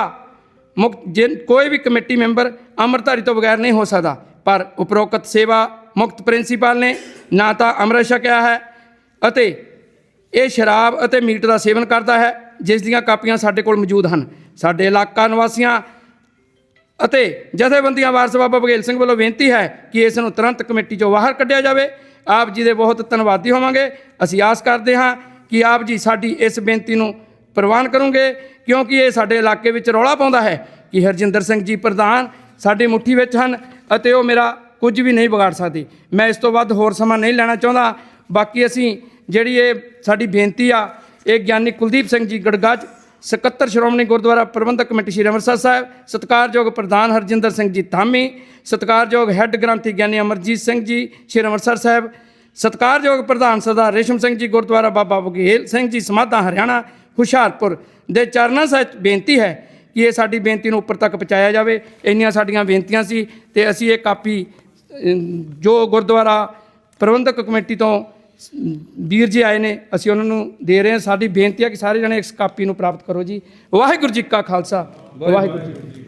ਮੁਕਤ ਜਿਨ ਕੋਈ ਵੀ ਕਮੇਟੀ ਮੈਂਬਰ ਅੰਮ੍ਰਿਤਧਾਰੀ ਤੋਂ ਬਗੈਰ ਨਹੀਂ ਹੋ ਸਕਦਾ, ਪਰ ਉਪਰੋਕਤ ਸੇਵਾ ਮੁਕਤ ਪ੍ਰਿੰਸੀਪਲ ਨੇ, ਨਾ ਤਾਂ ਅੰਮ੍ਰਿਤ ਛਕਿਆ ਹੈ ਅਤੇ ਇਹ ਸ਼ਰਾਬ ਅਤੇ ਮੀਟ ਦਾ ਸੇਵਨ ਕਰਦਾ ਹੈ, ਜਿਸ ਦੀਆਂ ਕਾਪੀਆਂ ਸਾਡੇ ਕੋਲ ਮੌਜੂਦ ਹਨ। ਸਾਡੇ ਇਲਾਕਾ ਨਿਵਾਸੀਆਂ ਅਤੇ ਜਥੇਬੰਦੀਆਂ ਵਾਰਸ ਬਾਬਾ ਬਘੇਲ ਸਿੰਘ ਵੱਲੋਂ ਬੇਨਤੀ ਹੈ ਕਿ ਇਸ ਨੂੰ ਤੁਰੰਤ ਕਮੇਟੀ ਚੋਂ ਬਾਹਰ ਕੱਢਿਆ ਜਾਵੇ। ਆਪ ਜੀ ਦੇ ਬਹੁਤ ਧੰਨਵਾਦੀ ਹੋਵਾਂਗੇ। ਅਸੀਂ ਆਸ ਕਰਦੇ ਹਾਂ ਕਿ ਆਪ ਜੀ ਸਾਡੀ ਇਸ ਬੇਨਤੀ ਨੂੰ ਪ੍ਰਵਾਨ ਕਰੋਗੇ, ਕਿਉਂਕਿ ਇਹ ਸਾਡੇ ਇਲਾਕੇ ਵਿੱਚ ਰੌਲਾ ਪਾਉਂਦਾ ਹੈ ਕਿ ਹਰਜਿੰਦਰ ਸਿੰਘ ਜੀ ਪ੍ਰਧਾਨ ਸਾਡੀ ਮੁੱਠੀ ਵਿੱਚ ਹਨ ਅਤੇ ਉਹ ਮੇਰਾ ਕੁਝ ਵੀ ਨਹੀਂ ਵਿਗਾੜ ਸਕਦੇ। ਮੈਂ ਇਸ ਤੋਂ ਵੱਧ ਹੋਰ ਸਮਾਂ ਨਹੀਂ ਲੈਣਾ ਚਾਹੁੰਦਾ। ਬਾਕੀ ਅਸੀਂ ਜਿਹੜੀ ਇਹ ਸਾਡੀ ਬੇਨਤੀ ਆ, ਇਹ ਗਿਆਨੀ ਕੁਲਦੀਪ ਸਿੰਘ ਜੀ ਗੜਗੱਜ ਸਕੱਤਰ ਸ਼੍ਰੋਮਣੀ ਗੁਰਦੁਆਰਾ ਪ੍ਰਬੰਧਕ ਕਮੇਟੀ ਸ਼੍ਰੀ ਅੰਮ੍ਰਿਤਸਰ ਸਾਹਿਬ, ਸਤਿਕਾਰਯੋਗ ਪ੍ਰਧਾਨ ਹਰਜਿੰਦਰ ਸਿੰਘ ਜੀ ਧਾਮੀ, ਸਤਿਕਾਰਯੋਗ ਹੈੱਡ ਗ੍ਰੰਥੀ ਗਿਆਨੀ ਅਮਰਜੀਤ ਸਿੰਘ ਜੀ ਸ਼੍ਰੀ ਅੰਮ੍ਰਿਤਸਰ ਸਾਹਿਬ, ਸਤਿਕਾਰਯੋਗ ਪ੍ਰਧਾਨ ਸਰਦਾਰ ਰੇਸ਼ਮ ਸਿੰਘ ਜੀ ਗੁਰਦੁਆਰਾ ਬਾਬਾ ਬਘੇਲ ਸਿੰਘ ਜੀ ਸਮਾਧਾ ਹਰਿਆਣਾ, ਹੁਸ਼ਿਆਰਪੁਰ ਦੇ ਚਰਨਾਂ ਸਹਿਤ ਬੇਨਤੀ ਹੈ ਕਿ ਇਹ ਸਾਡੀ ਬੇਨਤੀ ਨੂੰ ਉੱਪਰ ਤੱਕ ਪਹੁੰਚਾਇਆ ਜਾਵੇ। ਇੰਨੀਆਂ ਸਾਡੀਆਂ ਬੇਨਤੀਆਂ ਸੀ ਤੇ ਅਸੀਂ ਇਹ ਕਾਪੀ ਜੋ ਗੁਰਦੁਆਰਾ ਪ੍ਰਬੰਧਕ ਕਮੇਟੀ ਤੋਂ ਵੀਰ ਜੀ ਆਏ ਨੇ ਅਸੀਂ ਉਹਨਾਂ ਨੂੰ ਦੇ ਰਹੇ ਹਾਂ। ਸਾਡੀ ਬੇਨਤੀ ਹੈ ਕਿ ਸਾਰੇ ਜਣੇ ਇਸ ਕਾਪੀ ਨੂੰ ਪ੍ਰਾਪਤ ਕਰੋ ਜੀ। ਵਾਹਿਗੁਰੂ ਜੀ ਕਾ ਖਾਲਸਾ। ਵਾਹਿਗੁਰੂ ਜੀ